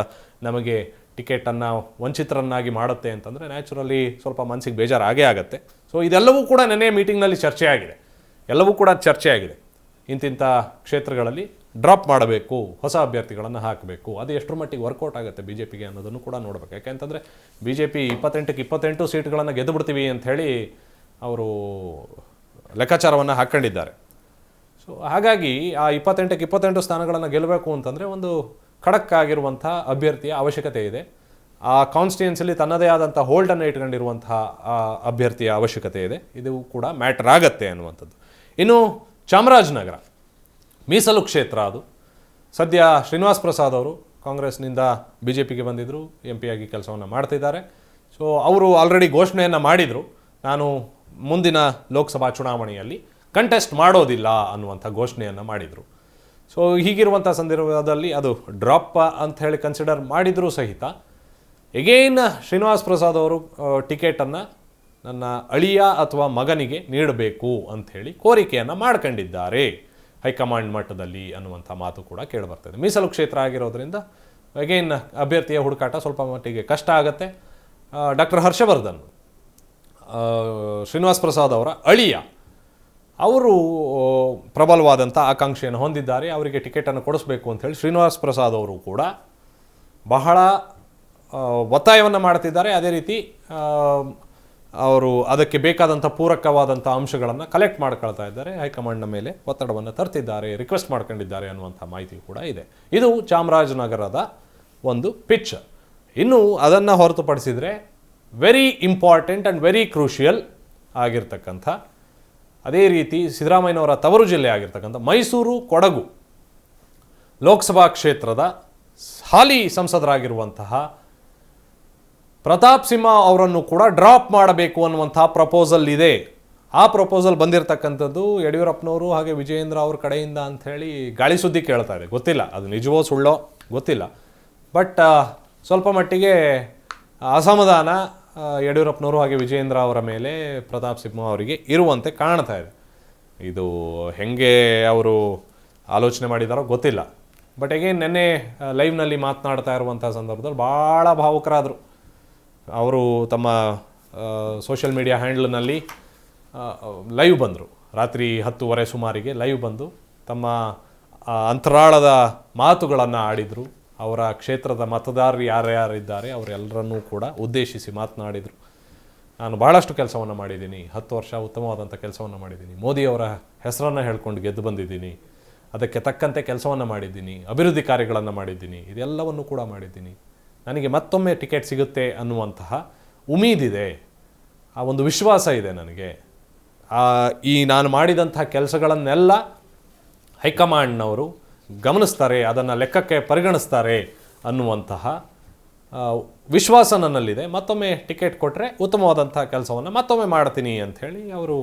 S1: ನಮಗೆ ಟಿಕೆಟನ್ನು ವಂಚಿತರನ್ನಾಗಿ ಮಾಡುತ್ತೆ ಅಂತಂದರೆ ನ್ಯಾಚುರಲಿ ಸ್ವಲ್ಪ ಮನಸ್ಸಿಗೆ ಬೇಜಾರಾಗೇ ಆಗೇ ಆಗುತ್ತೆ. ಸೊ ಇದೆಲ್ಲವೂ ಕೂಡ ನೆನೆಯ ಮೀಟಿಂಗ್ನಲ್ಲಿ ಚರ್ಚೆಯಾಗಿದೆ. ಎಲ್ಲವೂ ಕೂಡ ಚರ್ಚೆಯಾಗಿದೆ. ಇಂತಿಂಥ ಕ್ಷೇತ್ರಗಳಲ್ಲಿ ಡ್ರಾಪ್ ಮಾಡಬೇಕು, ಹೊಸ ಅಭ್ಯರ್ಥಿಗಳನ್ನು ಹಾಕಬೇಕು. ಅದು ಎಷ್ಟರ ಮಟ್ಟಿಗೆ ವರ್ಕೌಟ್ ಆಗುತ್ತೆ ಬಿ ಜೆ ಪಿಗೆ ಅನ್ನೋದನ್ನು ಕೂಡ ನೋಡಬೇಕು. ಯಾಕೆಂತಂದರೆ ಬಿ ಜೆ ಪಿ ಇಪ್ಪತ್ತೆಂಟಕ್ಕೆ ಇಪ್ಪತ್ತೆಂಟು ಸೀಟ್ಗಳನ್ನು ಗೆದ್ದು ಬಿಡ್ತೀವಿ ಅಂಥೇಳಿ ಅವರು ಲೆಕ್ಕಾಚಾರವನ್ನು ಹಾಕ್ಕೊಂಡಿದ್ದಾರೆ. ಸೊ ಹಾಗಾಗಿ ಆ ಇಪ್ಪತ್ತೆಂಟಕ್ಕೆ ಇಪ್ಪತ್ತೆಂಟು ಸ್ಥಾನಗಳನ್ನು ಗೆಲ್ಲಬೇಕು ಅಂತಂದರೆ ಒಂದು ಖಡಕ್ ಆಗಿರುವಂಥ ಅಭ್ಯರ್ಥಿಯ ಅವಶ್ಯಕತೆ ಇದೆ. ಆ ಕಾನ್ಸ್ಟಿಟ್ಯೂನ್ಸಲ್ಲಿ ತನ್ನದೇ ಆದಂಥ ಹೋಲ್ಡನ್ನು ಇಟ್ಕೊಂಡಿರುವಂತಹ ಅಭ್ಯರ್ಥಿಯ ಅವಶ್ಯಕತೆ ಇದೆ. ಇದು ಕೂಡ ಮ್ಯಾಟ್ರ್ ಆಗತ್ತೆ ಅನ್ನುವಂಥದ್ದು. ಇನ್ನು ಚಾಮರಾಜನಗರ. ಮೀಸಲು ಕ್ಷೇತ್ರ ಅದು. ಸದ್ಯ ಶ್ರೀನಿವಾಸ್ ಪ್ರಸಾದ್ ಅವರು ಕಾಂಗ್ರೆಸ್ನಿಂದ ಬಿ ಜೆ ಪಿಗೆ ಬಂದಿದ್ದರು ಎಂ ಆಗಿ ಕೆಲಸವನ್ನು ಮಾಡ್ತಿದ್ದಾರೆ. ಸೊ ಅವರು ಆಲ್ರೆಡಿ ಘೋಷಣೆಯನ್ನು ಮಾಡಿದರು. ನಾನು ಮುಂದಿನ ಲೋಕಸಭಾ ಚುನಾವಣೆಯಲ್ಲಿ ಕಂಟೆಸ್ಟ್ ಮಾಡೋದಿಲ್ಲ ಅನ್ನುವಂಥ ಘೋಷಣೆಯನ್ನು ಮಾಡಿದರು. ಸೊ ಹೀಗಿರುವಂಥ ಸಂದರ್ಭದಲ್ಲಿ ಅದು ಡ್ರಾಪ್ ಅಂತ ಹೇಳಿ ಕನ್ಸಿಡರ್ ಮಾಡಿದರೂ ಸಹಿತ ಎಗೇನ್ ಶ್ರೀನಿವಾಸ್ ಪ್ರಸಾದ್ ಅವರು ಟಿಕೆಟನ್ನು ನನ್ನ ಅಳಿಯ ಅಥವಾ ಮಗನಿಗೆ ನೀಡಬೇಕು ಅಂಥೇಳಿ ಕೋರಿಕೆಯನ್ನು ಮಾಡ್ಕೊಂಡಿದ್ದಾರೆ. ಹೈಕಮಾಂಡ್ ಮಟ್ಟದಲ್ಲಿ ಅನ್ನುವಂಥ ಮಾತು ಕೂಡ ಕೇಳಿಬರ್ತದೆ. ಮೀಸಲು ಕ್ಷೇತ್ರ ಆಗಿರೋದ್ರಿಂದ ಅಗೇನ್ ಅಭ್ಯರ್ಥಿಯ ಹುಡುಕಾಟ ಸ್ವಲ್ಪ ಮಟ್ಟಿಗೆ ಕಷ್ಟ ಆಗುತ್ತೆ. ಡಾಕ್ಟರ್ ಹರ್ಷವರ್ಧನ್ ಶ್ರೀನಿವಾಸ್ ಪ್ರಸಾದ್ ಅವರ ಅಳಿಯ, ಅವರು ಪ್ರಬಲವಾದಂಥ ಆಕಾಂಕ್ಷೆಯನ್ನು ಹೊಂದಿದ್ದಾರೆ. ಅವರಿಗೆ ಟಿಕೆಟನ್ನು ಕೊಡಿಸ್ಬೇಕು ಅಂಥೇಳಿ ಶ್ರೀನಿವಾಸ್ ಪ್ರಸಾದ್ ಅವರು ಕೂಡ ಬಹಳ ಒತ್ತಾಯವನ್ನು ಮಾಡ್ತಿದ್ದಾರೆ. ಅದೇ ರೀತಿ ಅವರು ಅದಕ್ಕೆ ಬೇಕಾದಂಥ ಪೂರಕವಾದಂಥ ಅಂಶಗಳನ್ನು ಕಲೆಕ್ಟ್ ಮಾಡ್ಕೊಳ್ತಾ ಇದ್ದಾರೆ. ಹೈಕಮಾಂಡ್ನ ಮೇಲೆ ಒತ್ತಡವನ್ನು ತರ್ತಿದ್ದಾರೆ ರಿಕ್ವೆಸ್ಟ್ ಮಾಡ್ಕೊಂಡಿದ್ದಾರೆ ಅನ್ನುವಂಥ ಮಾಹಿತಿ ಕೂಡ ಇದೆ. ಇದು ಚಾಮರಾಜನಗರದ ಒಂದು ಪಿಚ್ ಇನ್ನು ಅದನ್ನು ಹೊರತುಪಡಿಸಿದರೆ very important and very crucial ಆಗಿರ್ತಕ್ಕಂಥ, ಅದೇ ರೀತಿ ಸಿದ್ದರಾಮಯ್ಯನವರ ತವರು ಜಿಲ್ಲೆ ಆಗಿರ್ತಕ್ಕಂಥ ಮೈಸೂರು, ಕೊಡಗು ಲೋಕಸಭಾ ಕ್ಷೇತ್ರದ ಹಾಲಿ ಸಂಸದರಾಗಿರುವಂತಹ ಪ್ರತಾಪ್ ಸಿಂಹ ಅವರನ್ನು ಕೂಡ ಡ್ರಾಪ್ ಮಾಡಬೇಕು ಅನ್ನುವಂಥ ಪ್ರಪೋಸಲ್ ಇದೆ. ಆ ಪ್ರಪೋಸಲ್ ಬಂದಿರತಕ್ಕಂಥದ್ದು ಯಡಿಯೂರಪ್ಪನವರು ಹಾಗೆ ವಿಜಯೇಂದ್ರ ಅವ್ರ ಕಡೆಯಿಂದ ಅಂಥೇಳಿ ಗಾಳಿ ಸುದ್ದಿ ಕೇಳ್ತಾ ಗೊತ್ತಿಲ್ಲ, ಅದು ನಿಜವೋ ಸುಳ್ಳೋ ಗೊತ್ತಿಲ್ಲ. ಬಟ್ ಸ್ವಲ್ಪ ಮಟ್ಟಿಗೆ ಅಸಮಾಧಾನ ಯಡಿಯೂರಪ್ಪನವರು ಹಾಗೆ ವಿಜಯೇಂದ್ರ ಅವರ ಮೇಲೆ ಪ್ರತಾಪ್ ಸಿಂಹ ಅವರಿಗೆ ಇರುವಂತೆ ಕಾಣ್ತಾ ಇದೆ. ಇದು ಹೆಂಗೆ ಅವರು ಆಲೋಚನೆ ಮಾಡಿದಾರೋ ಗೊತ್ತಿಲ್ಲ. ಬಟ್ ಹೇಗೆ ನೆನ್ನೆ ಲೈವ್ನಲ್ಲಿ ಮಾತನಾಡ್ತಾ ಇರುವಂಥ ಸಂದರ್ಭದಲ್ಲಿ ಭಾಳ ಭಾವುಕರಾದರು. ಅವರು ತಮ್ಮ ಸೋಷಿಯಲ್ ಮೀಡಿಯಾ ಹ್ಯಾಂಡ್ಲ್ನಲ್ಲಿ ಲೈವ್ ಬಂದರು. ರಾತ್ರಿ ಹತ್ತುವರೆ ಸುಮಾರಿಗೆ ಲೈವ್ ಬಂದು ತಮ್ಮ ಅಂತರಾಳದ ಮಾತುಗಳನ್ನು ಆಡಿದರು. ಅವರ ಕ್ಷೇತ್ರದ ಮತದಾರರು ಯಾರ್ಯಾರಿದ್ದಾರೆ ಅವರೆಲ್ಲರನ್ನೂ ಕೂಡ ಉದ್ದೇಶಿಸಿ ಮಾತನಾಡಿದರು. ನಾನು ಭಾಳಷ್ಟು ಕೆಲಸವನ್ನು ಮಾಡಿದ್ದೀನಿ. ಹತ್ತು ವರ್ಷ ಉತ್ತಮವಾದಂಥ ಕೆಲಸವನ್ನು ಮಾಡಿದ್ದೀನಿ. ಮೋದಿಯವರ ಹೆಸರನ್ನು ಹೇಳ್ಕೊಂಡು ಗೆದ್ದು ಬಂದಿದ್ದೀನಿ. ಅದಕ್ಕೆ ತಕ್ಕಂತೆ ಕೆಲಸವನ್ನು ಮಾಡಿದ್ದೀನಿ. ಅಭಿವೃದ್ಧಿ ಕಾರ್ಯಗಳನ್ನು ಮಾಡಿದ್ದೀನಿ. ಇದೆಲ್ಲವನ್ನು ಕೂಡ ಮಾಡಿದ್ದೀನಿ. ನನಗೆ ಮತ್ತೊಮ್ಮೆ ಟಿಕೆಟ್ ಸಿಗುತ್ತೆ ಅನ್ನುವಂತಹ ಉಮೀದಿದೆ. ಆ ಒಂದು ವಿಶ್ವಾಸ ಇದೆ ನನಗೆ. ಈ ನಾನು ಮಾಡಿದಂತಹ ಕೆಲಸಗಳನ್ನೆಲ್ಲ ಹೈಕಮಾಂಡ್ನವರು ಗಮನಿಸ್ತಾರೆ, ಅದನ್ನು ಲೆಕ್ಕಕ್ಕೆ ಪರಿಗಣಿಸ್ತಾರೆ ಅನ್ನುವಂತಹ ವಿಶ್ವಾಸ ನನ್ನಲ್ಲಿದೆ. ಮತ್ತೊಮ್ಮೆ ಟಿಕೆಟ್ ಕೊಟ್ಟರೆ ಉತ್ತಮವಾದಂಥ ಕೆಲಸವನ್ನು ಮತ್ತೊಮ್ಮೆ ಮಾಡ್ತೀನಿ ಅಂಥೇಳಿ ಅವರು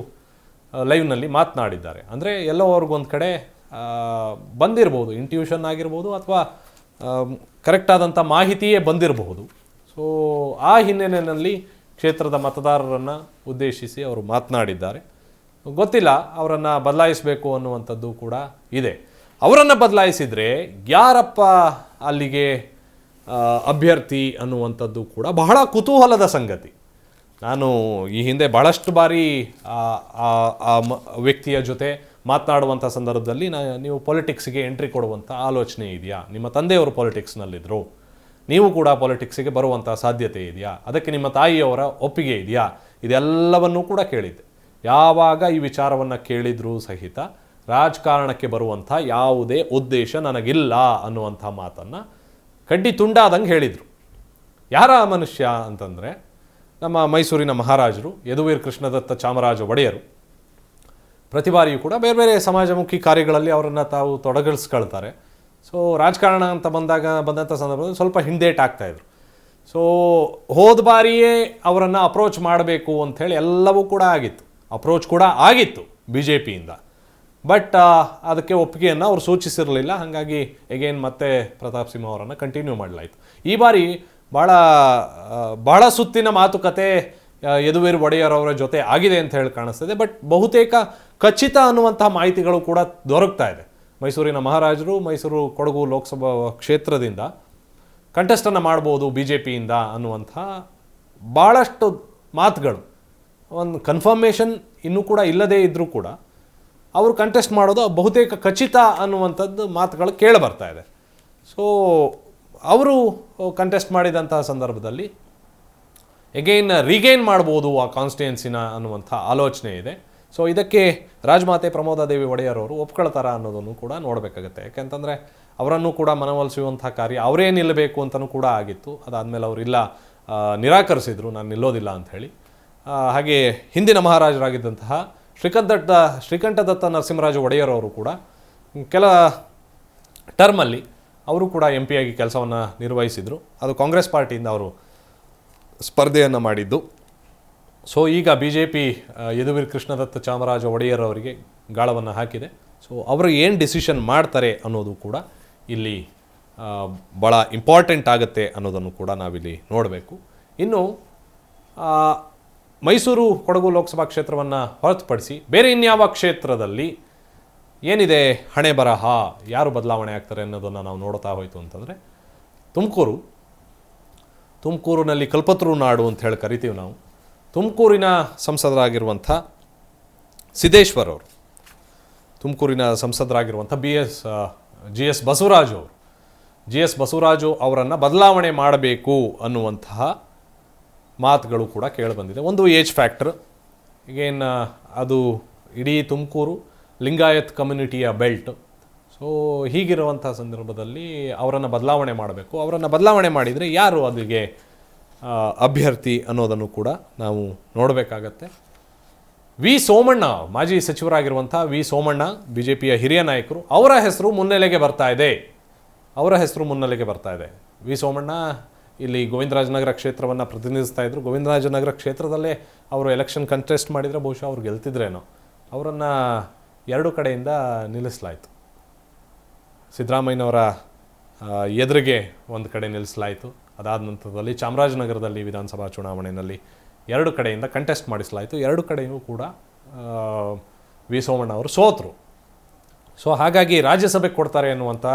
S1: ಲೈವ್ನಲ್ಲಿ ಮಾತನಾಡಿದ್ದಾರೆ. ಅಂದರೆ ಎಲ್ಲೋ ಅವ್ರಿಗೊಂದು ಕಡೆ ಬಂದಿರ್ಬೋದು ಇಂಟ್ಯೂಷನ್ ಆಗಿರ್ಬೋದು ಅಥವಾ ಕರೆಕ್ಟ್ ಆದಂಥ ಮಾಹಿತಿಯೇ ಬಂದಿರಬಹುದು. ಸೊ ಆ ಹಿನ್ನೆಲೆಯಲ್ಲಿ ಕ್ಷೇತ್ರದ ಮತದಾರರನ್ನು ಉದ್ದೇಶಿಸಿ ಅವರು ಮಾತನಾಡಿದ್ದಾರೆ. ಗೊತ್ತಿಲ್ಲ ಅವರನ್ನು ಬದಲಾಯಿಸಬೇಕು ಅನ್ನುವಂಥದ್ದು ಕೂಡ ಇದೆ. ಅವರನ್ನು ಬದಲಾಯಿಸಿದರೆ ಯಾರಪ್ಪ ಅಲ್ಲಿಗೆ ಅಭ್ಯರ್ಥಿ ಅನ್ನುವಂಥದ್ದು ಕೂಡ ಬಹಳ ಕುತೂಹಲದ ಸಂಗತಿ. ನಾನು ಈ ಹಿಂದೆ ಬಹಳಷ್ಟು ಬಾರಿ ಆ ವ್ಯಕ್ತಿಯ ಜೊತೆ ಮಾತನಾಡುವಂಥ ಸಂದರ್ಭದಲ್ಲಿ ನೀವು ಪೊಲಿಟಿಕ್ಸ್ಗೆ ಎಂಟ್ರಿ ಕೊಡುವಂಥ ಆಲೋಚನೆ ಇದೆಯಾ? ನಿಮ್ಮ ತಂದೆಯವರು ಪೊಲಿಟಿಕ್ಸ್ನಲ್ಲಿದ್ದರು ನೀವು ಕೂಡ ಪೊಲಿಟಿಕ್ಸಿಗೆ ಬರುವಂಥ ಸಾಧ್ಯತೆ ಇದೆಯಾ? ಅದಕ್ಕೆ ನಿಮ್ಮ ತಾಯಿಯವರ ಒಪ್ಪಿಗೆ ಇದೆಯಾ? ಇದೆಲ್ಲವನ್ನೂ ಕೂಡ ಕೇಳಿದ್ದೆ. ಯಾವಾಗ ಈ ವಿಚಾರವನ್ನು ಕೇಳಿದರೂ ಸಹಿತ ರಾಜಕಾರಣಕ್ಕೆ ಬರುವಂಥ ಯಾವುದೇ ಉದ್ದೇಶ ನನಗಿಲ್ಲ ಅನ್ನುವಂಥ ಮಾತನ್ನು ಕಡ್ಡಿ ತುಂಡಾದಂಗೆ ಹೇಳಿದರು. ಯಾರ ಮನುಷ್ಯ ಅಂತಂದರೆ ನಮ್ಮ ಮೈಸೂರಿನ ಮಹಾರಾಜರು ಯದುವೀರ್ ಕೃಷ್ಣದತ್ತ ಚಾಮರಾಜ ಒಡೆಯರು. ಪ್ರತಿ ಬಾರಿಯೂ ಕೂಡ ಬೇರೆ ಬೇರೆ ಸಮಾಜಮುಖಿ ಕಾರ್ಯಗಳಲ್ಲಿ ಅವರನ್ನು ತಾವು ತೊಡಗಿಸ್ಕೊಳ್ತಾರೆ. ಸೊ ರಾಜಕಾರಣ ಅಂತ ಬಂದಾಗ, ಬಂದಂಥ ಸಂದರ್ಭದಲ್ಲಿ ಸ್ವಲ್ಪ ಹಿಂದೇಟ್ ಆಗ್ತಾಯಿದ್ರು ಸೊ ಹೋದ ಬಾರಿಯೇ ಅವರನ್ನು ಅಪ್ರೋಚ್ ಮಾಡಬೇಕು ಅಂಥೇಳಿ ಎಲ್ಲವೂ ಕೂಡ ಆಗಿತ್ತು. ಅಪ್ರೋಚ್ ಕೂಡ ಆಗಿತ್ತು ಬಿ ಜೆ ಪಿಯಿಂದ ಬಟ್ ಅದಕ್ಕೆ ಒಪ್ಪಿಗೆಯನ್ನು ಅವರು ಸೂಚಿಸಿರಲಿಲ್ಲ. ಹಾಗಾಗಿ ಎಗೇನ್ ಮತ್ತೆ ಪ್ರತಾಪ್ ಸಿಂಹ ಅವರನ್ನು ಕಂಟಿನ್ಯೂ ಮಾಡಲಾಯಿತು. ಈ ಬಾರಿ ಭಾಳ ಬಹಳ ಸುತ್ತಿನ ಮಾತುಕತೆ ಯದುವೀರ್ ಒಡೆಯರ್ ಅವರ ಜೊತೆ ಆಗಿದೆ ಅಂತ ಹೇಳಿ ಕಾಣಿಸ್ತದೆ. ಬಟ್ ಬಹುತೇಕ ಖಚಿತ ಅನ್ನುವಂತಹ ಮಾಹಿತಿಗಳು ಕೂಡ ದೊರಕ್ತಾ ಇದೆ. ಮೈಸೂರಿನ ಮಹಾರಾಜರು, ಮೈಸೂರು ಕೊಡಗು ಲೋಕಸಭಾ ಕ್ಷೇತ್ರದಿಂದ ಕಂಟೆಸ್ಟನ್ನು ಮಾಡ್ಬೋದು ಬಿ ಜೆ ಪಿಯಿಂದ ಅನ್ನುವಂಥ ಭಾಳಷ್ಟು ಮಾತುಗಳು. ಒಂದು ಕನ್ಫರ್ಮೇಷನ್ ಇನ್ನೂ ಕೂಡ ಇಲ್ಲದೇ ಇದ್ದರೂ ಕೂಡ ಅವರು ಕಂಟೆಸ್ಟ್ ಮಾಡೋದು ಬಹುತೇಕ ಖಚಿತ ಅನ್ನುವಂಥದ್ದು ಮಾತುಗಳು ಕೇಳಿ ಬರ್ತಾ ಇದೆ. ಸೊ ಅವರು ಕಂಟೆಸ್ಟ್ ಮಾಡಿದಂತಹ ಸಂದರ್ಭದಲ್ಲಿ ಎಗೈನ್ ರೀಗೇನ್ ಮಾಡ್ಬೋದು ಆ ಕಾನ್ಸ್ಟಿಟ್ಯೂನ್ಸಿನ ಅನ್ನುವಂಥ ಆಲೋಚನೆ ಇದೆ. ಸೊ ಇದಕ್ಕೆ ರಾಜಮಾತೆ ಪ್ರಮೋದಾದೇವಿ ಒಡೆಯರ್ ಅವರು ಒಪ್ಕೊಳ್ತಾರ ಅನ್ನೋದನ್ನು ಕೂಡ ನೋಡಬೇಕಾಗುತ್ತೆ. ಯಾಕೆಂತಂದರೆ ಅವರನ್ನು ಕೂಡ ಮನವೊಲಿಸುವಂಥ ಕಾರ್ಯ ಅವರೇ ನಿಲ್ಲಬೇಕು ಅಂತಲೂ ಕೂಡ ಆಗಿತ್ತು. ಅದಾದಮೇಲೆ ಅವರಿಲ್ಲ ನಿರಾಕರಿಸಿದ್ರು, ನಾನು ನಿಲ್ಲೋದಿಲ್ಲ ಅಂಥೇಳಿ ಹಾಗೆ ಹಿಂದಿನ ಮಹಾರಾಜರಾಗಿದ್ದಂತಹ ಶ್ರೀಕಂಠದತ್ತ ಶ್ರೀಕಂಠದತ್ತ ನರಸಿಂಹರಾಜ ಒಡೆಯರ್ ಅವರು ಕೂಡ ಕೆಲ ಟರ್ಮಲ್ಲಿ ಅವರು ಕೂಡ ಎಂ ಪಿಯಾಗಿ ಕೆಲಸವನ್ನು ನಿರ್ವಹಿಸಿದರು. ಅದು ಕಾಂಗ್ರೆಸ್ ಪಾರ್ಟಿಯಿಂದ ಅವರು ಸ್ಪರ್ಧೆಯನ್ನು ಮಾಡಿದ್ದು. ಸೊ ಈಗ B J P Yaduveer Krishnadatta Chamaraja Wadiyar ಅವರಿಗೆ ಗಾಳವನ್ನು ಹಾಕಿದೆ. ಸೊ ಅವರು ಏನು ಡಿಸಿಷನ್ ಮಾಡ್ತಾರೆ ಅನ್ನೋದು ಕೂಡ ಇಲ್ಲಿ ಭಾಳ ಇಂಪಾರ್ಟೆಂಟ್ ಆಗುತ್ತೆ ಅನ್ನೋದನ್ನು ಕೂಡ ನಾವಿಲ್ಲಿ ನೋಡಬೇಕು. ಇನ್ನು ಮೈಸೂರು ಕೊಡಗು ಲೋಕಸಭಾ ಕ್ಷೇತ್ರವನ್ನು ಹೊರತುಪಡಿಸಿ ಬೇರೆ ಇನ್ಯಾವ ಕ್ಷೇತ್ರದಲ್ಲಿ ಏನಿದೆ ಹಣೆ ಬರಹ, ಯಾರು ಬದಲಾವಣೆ ಆಗ್ತಾರೆ ಅನ್ನೋದನ್ನು ನಾವು ನೋಡ್ತಾ ಹೋಯಿತು ಅಂತಂದರೆ, ತುಮಕೂರು. ತುಮಕೂರಿನಲ್ಲಿ ಕಲ್ಪತರು ನಾಡು ಅಂತ ಹೇಳಿ ಕರಿತೀವಿ ನಾವು. ತುಮಕೂರಿನ ಸಂಸದರಾಗಿರುವಂಥ ಸಿದ್ದೇಶ್ವರ್ ಅವರು ತುಮಕೂರಿನ ಸಂಸದರಾಗಿರುವಂಥ B S G S Basavaraju ಅವರು ಜಿ ಎಸ್ ಬಸವರಾಜು ಅವರನ್ನು ಬದಲಾವಣೆ ಮಾಡಬೇಕು ಅನ್ನುವಂತಹ ಮಾತುಗಳು ಕೂಡ ಕೇಳಿಬಂದಿದೆ. ಒಂದು ಏಜ್ ಫ್ಯಾಕ್ಟ್ರ್ ಈಗೇನು ಅದು ಇಡೀ ತುಮಕೂರು ಲಿಂಗಾಯತ್ ಕಮ್ಯುನಿಟಿಯ ಬೆಲ್ಟ್. ಸೊ ಹೀಗಿರುವಂಥ ಸಂದರ್ಭದಲ್ಲಿ ಅವರನ್ನು ಬದಲಾವಣೆ ಮಾಡಬೇಕು. ಅವರನ್ನು ಬದಲಾವಣೆ ಮಾಡಿದರೆ ಯಾರು ಆ, ಅಭ್ಯರ್ಥಿ ಅನ್ನೋದನ್ನು ಕೂಡ ನಾವು ನೋಡಬೇಕಾಗತ್ತೆ. ವಿ ಸೋಮಣ್ಣ, ಮಾಜಿ ಸಚಿವರಾಗಿರುವಂಥ ವಿ ಸೋಮಣ್ಣ ಬಿ ಜೆ ಪಿಯ ಹಿರಿಯ ನಾಯಕರು, ಅವರ ಹೆಸರು ಮುನ್ನೆಲೆಗೆ ಬರ್ತಾ ಇದೆ. ಅವರ ಹೆಸರು ಮುನ್ನೆಲೆಗೆ ಬರ್ತಾ ಇದೆ. ವಿ ಸೋಮಣ್ಣ ಇಲ್ಲಿ ಗೋವಿಂದರಾಜನಗರ ಕ್ಷೇತ್ರವನ್ನು ಪ್ರತಿನಿಧಿಸ್ತಾ ಇದ್ರು. ಗೋವಿಂದರಾಜನಗರ ಕ್ಷೇತ್ರದಲ್ಲೇ ಅವರು ಎಲೆಕ್ಷನ್ ಕಂಟೆಸ್ಟ್ ಮಾಡಿದರೆ ಬಹುಶಃ ಅವ್ರು ಗೆಲ್ತಿದ್ರೇನೋ. ಅವರನ್ನು ಎರಡು ಕಡೆಯಿಂದ ನಿಲ್ಲಿಸಲಾಯಿತು. ಸಿದ್ದರಾಮಯ್ಯನವರ ಎದುರಿಗೆ ಒಂದು ಕಡೆ ನಿಲ್ಲಿಸಲಾಯಿತು. ಅದಾದ ನಂತರದಲ್ಲಿ ಚಾಮರಾಜನಗರದಲ್ಲಿ ವಿಧಾನಸಭಾ ಚುನಾವಣೆಯಲ್ಲಿ ಎರಡು ಕಡೆಯಿಂದ ಕಂಟೆಸ್ಟ್ ಮಾಡಿಸಲಾಯಿತು. ಎರಡು ಕಡೆಯೂ ಕೂಡ ವಿ. ಸೋಮಣ್ಣ ಅವರು ಸೋತರು. ಸೊ ಹಾಗಾಗಿ ರಾಜ್ಯಸಭೆಗೆ ಕೊಡ್ತಾರೆ ಅನ್ನುವಂಥ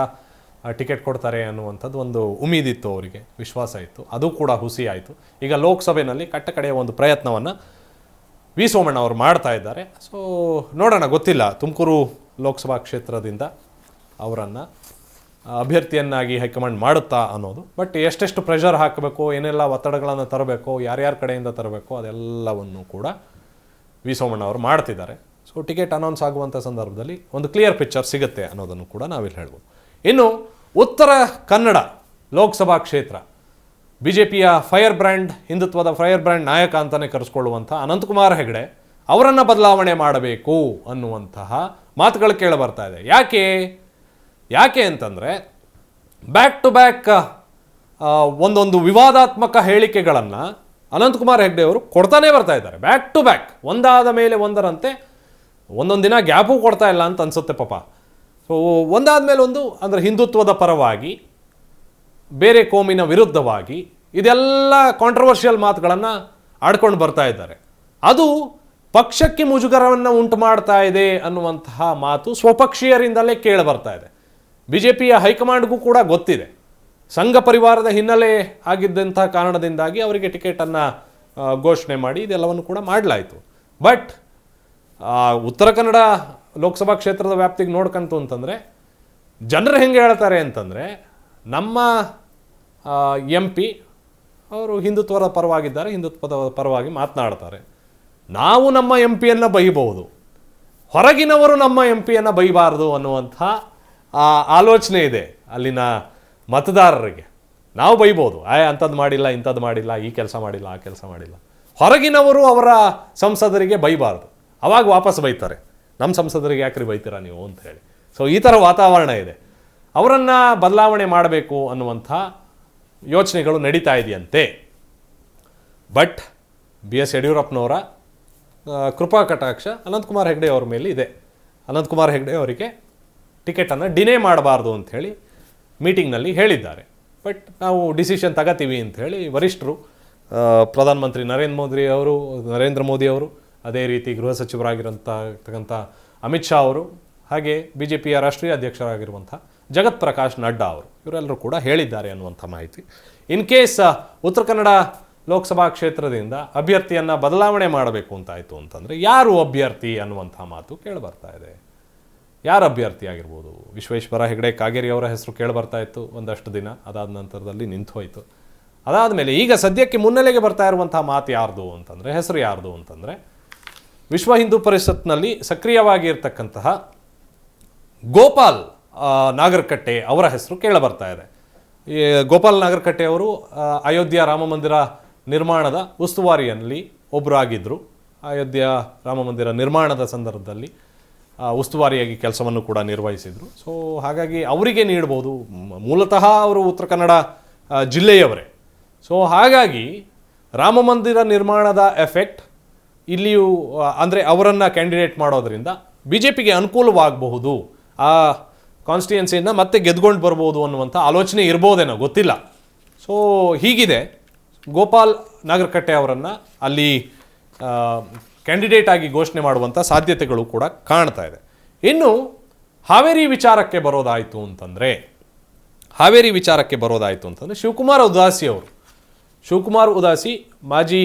S1: ಟಿಕೆಟ್ ಕೊಡ್ತಾರೆ ಅನ್ನುವಂಥದ್ದು ಒಂದು ಉಮೀದಿತ್ತು ಅವರಿಗೆ. ವಿಶ್ವಾಸ ಇತ್ತು. ಅದು ಕೂಡ ಹುಸಿ ಆಯಿತು. ಈಗ ಲೋಕಸಭೆಯಲ್ಲಿ ಕಟ್ಟ ಕಡೆಯ ಒಂದು ಪ್ರಯತ್ನವನ್ನು ವಿ. ಸೋಮಣ್ಣ ಅವರು ಮಾಡ್ತಾ ಇದ್ದಾರೆ. ಸೊ ನೋಡೋಣ, ಗೊತ್ತಿಲ್ಲ. ತುಮಕೂರು ಲೋಕಸಭಾ ಕ್ಷೇತ್ರದಿಂದ ಅವರನ್ನು ಅಭ್ಯರ್ಥಿಯನ್ನಾಗಿ ಹೈಕಮಾಂಡ್ ಮಾಡುತ್ತಾ ಅನ್ನೋದು. ಬಟ್ ಎಷ್ಟೆಷ್ಟು ಪ್ರೆಷರ್ ಹಾಕಬೇಕು, ಏನೆಲ್ಲ ಒತ್ತಡಗಳನ್ನು ತರಬೇಕು, ಯಾರ್ಯಾರ ಕಡೆಯಿಂದ ತರಬೇಕು, ಅದೆಲ್ಲವನ್ನು ಕೂಡ ವಿ ಸೋಮಣ್ಣ ಅವರು ಮಾಡ್ತಿದ್ದಾರೆ. ಸೊ ಟಿಕೆಟ್ ಅನೌನ್ಸ್ ಆಗುವಂಥ ಸಂದರ್ಭದಲ್ಲಿ ಒಂದು ಕ್ಲಿಯರ್ ಪಿಕ್ಚರ್ ಸಿಗುತ್ತೆ ಅನ್ನೋದನ್ನು ಕೂಡ ನಾವಿಲ್ಲಿ ಹೇಳ್ಬೋದು. ಇನ್ನು, ಉತ್ತರ ಕನ್ನಡ ಲೋಕಸಭಾ ಕ್ಷೇತ್ರ. ಬಿ ಜೆ ಪಿಯ ಫೈರ್ ಬ್ರ್ಯಾಂಡ್ ಹಿಂದುತ್ವದ ಫೈರ್ ಬ್ರ್ಯಾಂಡ್ ನಾಯಕ ಅಂತಲೇ ಕರೆಸ್ಕೊಳ್ಳುವಂಥ ಅನಂತಕುಮಾರ್ ಹೆಗಡೆ ಅವರನ್ನು ಬದಲಾವಣೆ ಮಾಡಬೇಕು ಅನ್ನುವಂತಹ ಮಾತುಗಳು ಕೇಳಿ ಬರ್ತಾ ಇದೆ. ಯಾಕೆ? ಯಾಕೆ ಅಂತಂದರೆ ಬ್ಯಾಕ್ ಟು ಬ್ಯಾಕ್ ಒಂದೊಂದು ವಿವಾದಾತ್ಮಕ ಹೇಳಿಕೆಗಳನ್ನು ಅನಂತಕುಮಾರ್ ಹೆಗ್ಡೆ ಅವರು ಕೊಡ್ತಾನೆ ಬರ್ತಾ ಇದ್ದಾರೆ. ಬ್ಯಾಕ್ ಟು ಬ್ಯಾಕ್ ಒಂದಾದ ಮೇಲೆ ಒಂದರಂತೆ ಒಂದೊಂದು ದಿನ ಗ್ಯಾಪು ಕೊಡ್ತಾ ಇಲ್ಲ ಅಂತ ಅನ್ಸುತ್ತೆ ಪಾಪ. ಸೊ ಒಂದಾದ ಮೇಲೆ ಒಂದು ಅಂದರೆ ಹಿಂದುತ್ವದ ಪರವಾಗಿ, ಬೇರೆ ಕೋಮಿನ ವಿರುದ್ಧವಾಗಿ ಇದೆಲ್ಲ ಕಾಂಟ್ರವರ್ಷಿಯಲ್ ಮಾತುಗಳನ್ನು ಆಡ್ಕೊಂಡು ಬರ್ತಾ ಇದ್ದಾರೆ. ಅದು ಪಕ್ಷಕ್ಕೆ ಮುಜುಗರವನ್ನು ಉಂಟು ಮಾಡ್ತಾ ಇದೆ ಅನ್ನುವಂತಹ ಮಾತು ಸ್ವಪಕ್ಷೀಯರಿಂದಲೇ ಕೇಳಿ ಬರ್ತಾ ಇದೆ. ಬಿ ಜೆ ಪಿಯ ಹೈಕಮಾಂಡ್ಗೂ ಕೂಡ ಗೊತ್ತಿದೆ. ಸಂಘ ಪರಿವಾರದ ಹಿನ್ನೆಲೆ ಆಗಿದ್ದಂಥ ಕಾರಣದಿಂದಾಗಿ ಅವರಿಗೆ ಟಿಕೆಟನ್ನು ಘೋಷಣೆ ಮಾಡಿ ಇದೆಲ್ಲವನ್ನು ಕೂಡ ಮಾಡಲಾಯಿತು. ಬಟ್ ಉತ್ತರ ಕನ್ನಡ ಲೋಕಸಭಾ ಕ್ಷೇತ್ರದ ವ್ಯಾಪ್ತಿಗೆ ನೋಡ್ಕಂತು ಅಂತಂದರೆ, ಜನರು ಹೆಂಗೆ ಹೇಳ್ತಾರೆ ಅಂತಂದರೆ, ನಮ್ಮ ಎಂ ಪಿ ಅವರು ಹಿಂದುತ್ವದ ಪರವಾಗಿದ್ದಾರೆ, ಹಿಂದುತ್ವದ ಪರವಾಗಿ ಮಾತನಾಡ್ತಾರೆ. ನಾವು ನಮ್ಮ ಎಂ ಪಿಯನ್ನು ಬೈಬಹುದು. ಹೊರಗಿನವರು ನಮ್ಮ ಎಂ ಪಿಯನ್ನು ಬೈಬಾರ್ದು ಅನ್ನುವಂಥ ಆ ಆಲೋಚನೆ ಇದೆ ಅಲ್ಲಿನ ಮತದಾರರಿಗೆ. ನಾವು ಬೈಬೋದು ಆಯ್ ಅಂಥದ್ದು ಮಾಡಿಲ್ಲ, ಇಂಥದ್ದು ಮಾಡಿಲ್ಲ, ಈ ಕೆಲಸ ಮಾಡಿಲ್ಲ, ಆ ಕೆಲಸ ಮಾಡಿಲ್ಲ. ಹೊರಗಿನವರು ಅವರ ಸಂಸದರಿಗೆ ಬೈಬಾರ್ದು. ಅವಾಗ ವಾಪಸ್ ಬೈತಾರೆ. ನಮ್ಮ ಸಂಸದರಿಗೆ ಯಾಕ್ರಿ ಬೈತೀರ ನೀವು? ಅಂತ ಹೇಳಿ. ಸೊ ಈ ಥರ ವಾತಾವರಣ ಇದೆ. ಅವರನ್ನು ಬದಲಾವಣೆ ಮಾಡಬೇಕು ಅನ್ನುವಂಥ ಯೋಚನೆಗಳು ನಡೀತಾ ಇದೆಯಂತೆ. ಬಟ್ ಬಿ ಎಸ್ ಯಡಿಯೂರಪ್ಪನವರ ಕೃಪಾ ಕಟಾಕ್ಷ ಅನಂತಕುಮಾರ್ ಹೆಗ್ಡೆ ಅವ್ರ ಮೇಲೆ ಇದೆ ಅನಂತಕುಮಾರ್ ಹೆಗ್ಡೆ ಅವರಿಗೆ ಟಿಕೆಟನ್ನು ಡಿನೇ ಮಾಡಬಾರ್ದು ಅಂಥೇಳಿ ಮೀಟಿಂಗ್ನಲ್ಲಿ ಹೇಳಿದ್ದಾರೆ. ಬಟ್ ನಾವು ಡಿಸಿಷನ್ ತಗೋತೀವಿ ಅಂಥೇಳಿ ವರಿಷ್ಠರು ಪ್ರಧಾನಮಂತ್ರಿ ನರೇಂದ್ರ ಮೋದಿ ಅವರು, ನರೇಂದ್ರ ಮೋದಿ ಅವರು, ಅದೇ ರೀತಿ ಗೃಹ ಸಚಿವರಾಗಿರೋಂಥ ಅಮಿತ್ ಶಾ ಅವರು, ಹಾಗೆ ಬಿ ಜೆ ಪಿಯ ರಾಷ್ಟ್ರೀಯ ಅಧ್ಯಕ್ಷರಾಗಿರುವಂಥ ಜಗತ್ ಪ್ರಕಾಶ್ ನಡ್ಡಾ ಅವರು, ಇವರೆಲ್ಲರೂ ಕೂಡ ಹೇಳಿದ್ದಾರೆ ಅನ್ನುವಂಥ ಮಾಹಿತಿ. ಇನ್ ಕೇಸ್ ಉತ್ತರ ಕನ್ನಡ ಲೋಕಸಭಾ ಕ್ಷೇತ್ರದಿಂದ ಅಭ್ಯರ್ಥಿಯನ್ನು ಬದಲಾವಣೆ ಮಾಡಬೇಕು ಅಂತಾಯಿತು ಅಂತಂದರೆ ಯಾರು ಅಭ್ಯರ್ಥಿ ಅನ್ನುವಂಥ ಮಾತು ಕೇಳಿಬರ್ತಾ ಇದೆ. ಯಾರು ಅಭ್ಯರ್ಥಿ ಆಗಿರ್ಬೋದು? ವಿಶ್ವೇಶ್ವರ ಹೆಗಡೆ, ಕಾಗೇರಿ ಅವರ ಹೆಸರು ಕೇಳಿ ಬರ್ತಾ ಇತ್ತು ಒಂದಷ್ಟು ದಿನ. ಅದಾದ ನಂತರದಲ್ಲಿ ನಿಂತು ಹೋಯಿತು. ಅದಾದ ಮೇಲೆ ಈಗ ಸದ್ಯಕ್ಕೆ ಮುನ್ನೆಲೆಗೆ ಬರ್ತಾ ಇರುವಂಥ ಮಾತು ಯಾರ್ದು ಅಂತಂದರೆ, ಹೆಸರು ಯಾರ್ದು ಅಂತಂದರೆ, ವಿಶ್ವ ಹಿಂದೂ ಪರಿಷತ್ನಲ್ಲಿ ಸಕ್ರಿಯವಾಗಿ ಇರ್ತಕ್ಕಂತಹ ಗೋಪಾಲ್ ನಾಗರಕಟ್ಟೆ ಅವರ ಹೆಸರು ಕೇಳಬರ್ತಾ ಇದೆ. ಈ ಗೋಪಾಲ್ ನಾಗರಕಟ್ಟೆ ಅವರು ಅಯೋಧ್ಯ ರಾಮ ಮಂದಿರ ನಿರ್ಮಾಣದ ಉಸ್ತುವಾರಿಯಲ್ಲಿ ಒಬ್ಬರಾಗಿದ್ದರು ಅಯೋಧ್ಯ ರಾಮ ಮಂದಿರ ನಿರ್ಮಾಣದ ಸಂದರ್ಭದಲ್ಲಿ ಉಸ್ತುವಾರಿಯಾಗಿ ಕೆಲಸವನ್ನು ಕೂಡ ನಿರ್ವಹಿಸಿದರು. ಸೊ ಹಾಗಾಗಿ ಅವರಿಗೆ ನೀಡ್ಬೋದು. ಮೂಲತಃ ಅವರು ಉತ್ತರ ಕನ್ನಡ ಜಿಲ್ಲೆಯವರೇ. ಸೊ ಹಾಗಾಗಿ ರಾಮ ಮಂದಿರ ನಿರ್ಮಾಣದ ಎಫೆಕ್ಟ್ ಇಲ್ಲಿಯೂ ಅಂದರೆ ಅವರನ್ನು ಕ್ಯಾಂಡಿಡೇಟ್ ಮಾಡೋದರಿಂದ ಬಿ ಜೆ ಪಿಗೆ ಅನುಕೂಲವಾಗಬಹುದು. ಆ ಕಾನ್ಸ್ಟಿಟ್ಯೂನ್ಸಿಯಿಂದ ಮತ್ತೆ ಗೆದ್ಕೊಂಡು ಬರ್ಬೋದು ಅನ್ನುವಂಥ ಆಲೋಚನೆ ಇರ್ಬೋದೇನೋ ಗೊತ್ತಿಲ್ಲ. ಸೊ ಹೀಗಿದೆ. ಗೋಪಾಲ್ ನಾಗರಕಟ್ಟೆ ಅವರನ್ನು ಅಲ್ಲಿ ಕ್ಯಾಂಡಿಡೇಟ್ ಆಗಿ ಘೋಷಣೆ ಮಾಡುವಂಥ ಸಾಧ್ಯತೆಗಳು ಕೂಡ ಕಾಣ್ತಾ ಇದೆ. ಇನ್ನು ಹಾವೇರಿ ವಿಚಾರಕ್ಕೆ ಬರೋದಾಯಿತು ಅಂತಂದರೆ, ಹಾವೇರಿ ವಿಚಾರಕ್ಕೆ ಬರೋದಾಯಿತು ಅಂತಂದರೆ ಶಿವಕುಮಾರ್ ಉದಾಸಿ ಅವರು, ಶಿವಕುಮಾರ್ ಉದಾಸಿ ಮಾಜಿ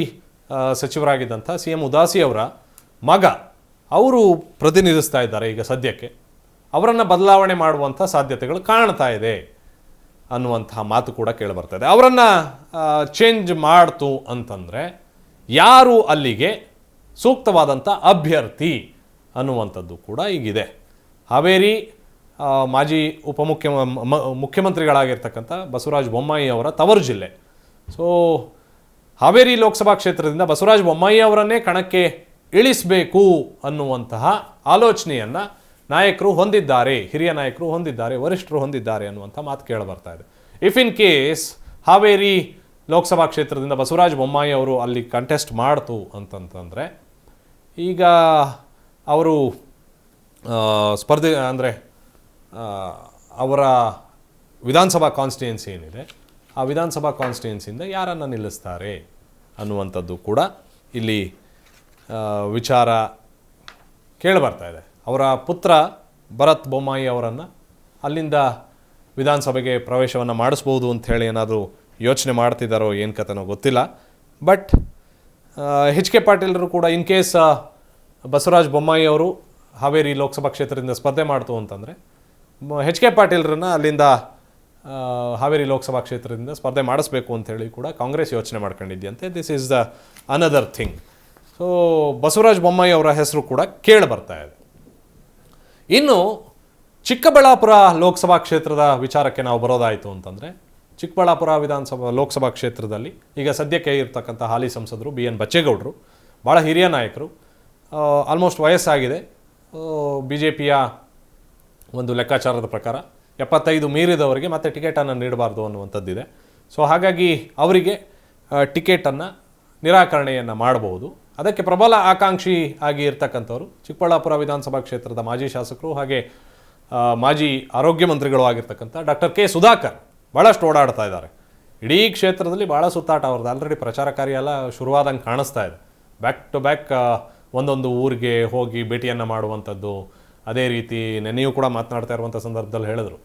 S1: ಸಚಿವರಾಗಿದ್ದಂಥ ಸಿ ಎಂ ಉದಾಸಿ ಅವರ ಮಗ, ಅವರು ಪ್ರತಿನಿಧಿಸ್ತಾ ಇದ್ದಾರೆ ಈಗ ಸದ್ಯಕ್ಕೆ. ಅವರನ್ನು ಬದಲಾವಣೆ ಮಾಡುವಂಥ ಸಾಧ್ಯತೆಗಳು ಕಾಣ್ತಾ ಇದೆ ಅನ್ನುವಂತಹ ಮಾತು ಕೂಡ ಕೇಳಿಬರ್ತದೆ ಅವರನ್ನು ಚೇಂಜ್ ಮಾಡ್ತು ಅಂತಂದರೆ ಯಾರು ಅಲ್ಲಿಗೆ ಸೂಕ್ತವಾದಂಥ ಅಭ್ಯರ್ಥಿ ಅನ್ನುವಂಥದ್ದು ಕೂಡ ಈಗಿದೆ. ಹಾವೇರಿ ಮಾಜಿ ಉಪಮುಖ್ಯ ಮುಖ್ಯಮಂತ್ರಿಗಳಾಗಿರ್ತಕ್ಕಂಥ ಬಸವರಾಜ ಬೊಮ್ಮಾಯಿ ಅವರ ತವರು ಜಿಲ್ಲೆ. ಸೊ, ಹಾವೇರಿ ಲೋಕಸಭಾ ಕ್ಷೇತ್ರದಿಂದ ಬಸವರಾಜ ಬೊಮ್ಮಾಯಿ ಅವರನ್ನೇ ಕಣಕ್ಕೆ ಇಳಿಸಬೇಕು ಅನ್ನುವಂತಹ ಆಲೋಚನೆಯನ್ನು ನಾಯಕರು ಹೊಂದಿದ್ದಾರೆ, ಹಿರಿಯ ನಾಯಕರು ಹೊಂದಿದ್ದಾರೆ, ವರಿಷ್ಠರು ಹೊಂದಿದ್ದಾರೆ ಅನ್ನುವಂಥ ಮಾತು ಕೇಳಿಬರ್ತಾ ಇದೆ. If in case Haveri Loksabha ಕ್ಷೇತ್ರದಿಂದ ಬಸವರಾಜ ಬೊಮ್ಮಾಯಿ ಅವರು ಅಲ್ಲಿ ಕಂಟೆಸ್ಟ್ ಮಾಡ್ತು ಅಂತಂತಂದರೆ ಈಗ ಅವರು ಸ್ಪರ್ಧೆ, ಅಂದರೆ ಅವರ ವಿಧಾನಸಭಾ ಕಾನ್ಸ್ಟಿಟ್ಯೂನ್ಸಿ ಏನಿದೆ, ಆ ವಿಧಾನಸಭಾ ಕಾನ್ಸ್ಟಿಟ್ಯೂನ್ಸಿಯಿಂದ ಯಾರನ್ನು ನಿಲ್ಲಿಸ್ತಾರೆ ಅನ್ನುವಂಥದ್ದು ಕೂಡ ಇಲ್ಲಿ ವಿಚಾರ ಕೇಳಿಬರ್ತಾ ಇದೆ. ಅವರ ಪುತ್ರ ಭರತ್ ಬೊಮ್ಮಾಯಿ ಅವರನ್ನು ಅಲ್ಲಿಂದ ವಿಧಾನಸಭೆಗೆ ಪ್ರವೇಶವನ್ನು ಮಾಡಿಸ್ಬೋದು ಅಂಥೇಳಿ ಏನಾದರೂ ಯೋಚನೆ ಮಾಡ್ತಿದ್ದಾರೋ ಏನು ಕತೆನೋ ಗೊತ್ತಿಲ್ಲ. ಬಟ್ ಎಚ್ ಕೆ ಪಾಟೀಲರು ಕೂಡ ಇನ್ ಕೇಸ್ ಬಸವರಾಜ ಬೊಮ್ಮಾಯಿ ಅವರು ಹಾವೇರಿ ಲೋಕಸಭಾ ಕ್ಷೇತ್ರದಿಂದ ಸ್ಪರ್ಧೆ ಮಾಡ್ತು ಅಂತಂದರೆ ಎಚ್ ಕೆ ಪಾಟೀಲ್ರನ್ನ ಅಲ್ಲಿಂದ ಹಾವೇರಿ ಲೋಕಸಭಾ ಕ್ಷೇತ್ರದಿಂದ ಸ್ಪರ್ಧೆ ಮಾಡಿಸ್ಬೇಕು ಅಂತ ಹೇಳಿ ಕೂಡ ಕಾಂಗ್ರೆಸ್ ಯೋಚನೆ ಮಾಡ್ಕೊಂಡಿದ್ಯಂತೆ. This is the another thing so Basavaraja Bommai ಅವರ ಹೆಸರು ಕೂಡ ಕೇಳಿ ಬರ್ತಾ ಇದೆ. ಇನ್ನು ಚಿಕ್ಕಬಳ್ಳಾಪುರ ಲೋಕಸಭಾ ಕ್ಷೇತ್ರದ ವಿಚಾರಕ್ಕೆ ನಾವು ಬರೋದಾಯಿತು ಅಂತಂದರೆ ಚಿಕ್ಕಬಳ್ಳಾಪುರ ವಿಧಾನಸಭಾ ಲೋಕಸಭಾ ಕ್ಷೇತ್ರದಲ್ಲಿ ಈಗ ಸದ್ಯಕ್ಕೆ ಇರ್ತಕ್ಕಂಥ ಹಾಲಿ ಸಂಸದರು ಬಿ ಎನ್ ಬಚ್ಚೇಗೌಡರು ಭಾಳ ಹಿರಿಯ ನಾಯಕರು ಆಲ್ಮೋಸ್ಟ್ ವಯಸ್ಸಾಗಿದೆ. ಬಿ ಜೆ ಪಿಯ ಒಂದು ಲೆಕ್ಕಾಚಾರದ ಪ್ರಕಾರ ಎಪ್ಪತ್ತೈದು ಮೀರಿದವರಿಗೆ ಮತ್ತೆ ಟಿಕೆಟನ್ನು ನೀಡಬಾರ್ದು ಅನ್ನುವಂಥದ್ದಿದೆ. ಸೊ ಹಾಗಾಗಿ ಅವರಿಗೆ ಟಿಕೆಟನ್ನು ನಿರಾಕರಣೆಯನ್ನು ಮಾಡಬಹುದು. ಅದಕ್ಕೆ ಪ್ರಬಲ ಆಕಾಂಕ್ಷಿ ಆಗಿ ಇರ್ತಕ್ಕಂಥವ್ರು ಚಿಕ್ಕಬಳ್ಳಾಪುರ ವಿಧಾನಸಭಾ ಕ್ಷೇತ್ರದ ಮಾಜಿ ಶಾಸಕರು ಹಾಗೆ ಮಾಜಿ ಆರೋಗ್ಯ ಮಂತ್ರಿಗಳು ಆಗಿರ್ತಕ್ಕಂಥ ಡಾಕ್ಟರ್ ಕೆ ಸುಧಾಕರ್. ಭಾಳಷ್ಟು ಓಡಾಡ್ತಾ ಇದ್ದಾರೆ. ಇಡೀ ಕ್ಷೇತ್ರದಲ್ಲಿ ಭಾಳ ಸುತ್ತಾಟ ಅವ್ರದ್ದು. ಆಲ್ರೆಡಿ ಪ್ರಚಾರ ಕಾರ್ಯ ಎಲ್ಲ ಶುರುವಾದಂಗೆ ಕಾಣಿಸ್ತಾ ಇದೆ. ಬ್ಯಾಕ್ ಟು ಬ್ಯಾಕ್ ಒಂದೊಂದು ಊರಿಗೆ ಹೋಗಿ ಭೇಟಿಯನ್ನು ಮಾಡುವಂಥದ್ದು, ಅದೇ ರೀತಿ ನೆನೆಯೂ ಕೂಡ ಮಾತನಾಡ್ತಾ ಇರುವಂಥ ಸಂದರ್ಭದಲ್ಲಿ ಹೇಳಿದರು.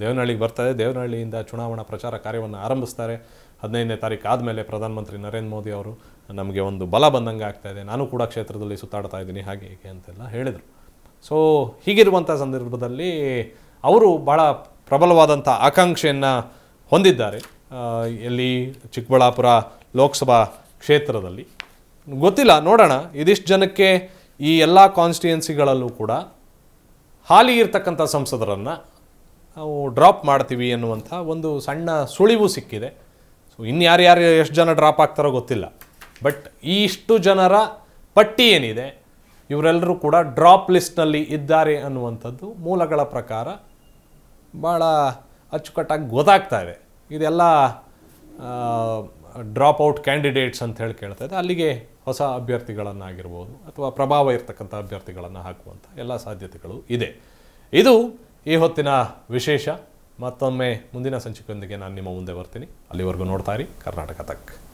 S1: ದೇವನಹಳ್ಳಿಗೆ ಬರ್ತಾರೆ ದೇವನಹಳ್ಳಿಯಿಂದ ಚುನಾವಣಾ ಪ್ರಚಾರ ಕಾರ್ಯವನ್ನು ಆರಂಭಿಸ್ತಾರೆ. ಹದಿನೈದನೇ ತಾರೀಕು ಆದಮೇಲೆ ಪ್ರಧಾನಮಂತ್ರಿ ನರೇಂದ್ರ ಮೋದಿ ಅವರು ನಮಗೆ ಒಂದು ಬಲ ಬಂದಂಗೆ ಆಗ್ತಾ ಇದೆ. ನಾನು ಕೂಡ ಕ್ಷೇತ್ರದಲ್ಲಿ ಸುತ್ತಾಡ್ತಾ ಇದ್ದೀನಿ ಹಾಗೆ ಹೀಗೆ ಅಂತೆಲ್ಲ ಹೇಳಿದರು. ಸೊ ಹೀಗಿರುವಂಥ ಸಂದರ್ಭದಲ್ಲಿ ಅವರು ಭಾಳ ಪ್ರಬಲವಾದಂಥ ಆಕಾಂಕ್ಷೆಯನ್ನು ಹೊಂದಿದ್ದಾರೆ. ಎಲ್ಲಿ ಚಿಕ್ಕಬಳ್ಳಾಪುರ ಲೋಕಸಭಾ ಕ್ಷೇತ್ರದಲ್ಲಿ. ಗೊತ್ತಿಲ್ಲ, ನೋಡೋಣ. ಇದಿಷ್ಟು ಜನಕ್ಕೆ ಈ ಎಲ್ಲ ಕಾನ್ಸ್ಟಿಟ್ಯುಯೆನ್ಸಿಗಳಲ್ಲೂ ಕೂಡ ಹಾಲಿ ಇರ್ತಕ್ಕಂಥ ಸಂಸದರನ್ನು ನಾವು ಡ್ರಾಪ್ ಮಾಡ್ತೀವಿ ಅನ್ನುವಂಥ ಒಂದು ಸಣ್ಣ ಸುಳಿವು ಸಿಕ್ಕಿದೆ. ಸೊ ಇನ್ಯಾರ್ಯಾರು ಎಷ್ಟು ಜನ ಡ್ರಾಪ್ ಆಗ್ತಾರೋ ಗೊತ್ತಿಲ್ಲ. ಬಟ್ ಈ ಇಷ್ಟು ಜನರ ಪಟ್ಟಿ ಏನಿದೆ, ಇವರೆಲ್ಲರೂ ಕೂಡ ಡ್ರಾಪ್ ಲಿಸ್ಟ್ನಲ್ಲಿ ಇದ್ದಾರೆ ಅನ್ನುವಂಥದ್ದು ಮೂಲಗಳ ಪ್ರಕಾರ ಭಾಳ ಅಚ್ಚುಕಟ್ಟಾಗಿ ಗೊತ್ತಾಗ್ತಾ ಇದೆ ಇದೆಲ್ಲ ಡ್ರಾಪ್ ಔಟ್ ಕ್ಯಾಂಡಿಡೇಟ್ಸ್ ಅಂತ ಹೇಳಿ ಕೇಳ್ತಾ ಇದೆ ಅಲ್ಲಿಗೆ ಹೊಸ ಅಭ್ಯರ್ಥಿಗಳನ್ನಾಗಿರ್ಬೋದು ಅಥವಾ ಪ್ರಭಾವ ಇರತಕ್ಕಂಥ ಅಭ್ಯರ್ಥಿಗಳನ್ನು ಹಾಕುವಂಥ ಎಲ್ಲ ಸಾಧ್ಯತೆಗಳು ಇದೆ. ಇದು ಈ ಹೊತ್ತಿನ ವಿಶೇಷ. ಮತ್ತೊಮ್ಮೆ ಮುಂದಿನ ಸಂಚಿಕೆಯೊಂದಿಗೆ ನಾನು ನಿಮ್ಮ ಮುಂದೆ ಬರ್ತೀನಿ. ಅಲ್ಲಿವರೆಗೂ ನೋಡ್ತಾ ಇರಿ. ಕರ್ನಾಟಕ ತಕ್.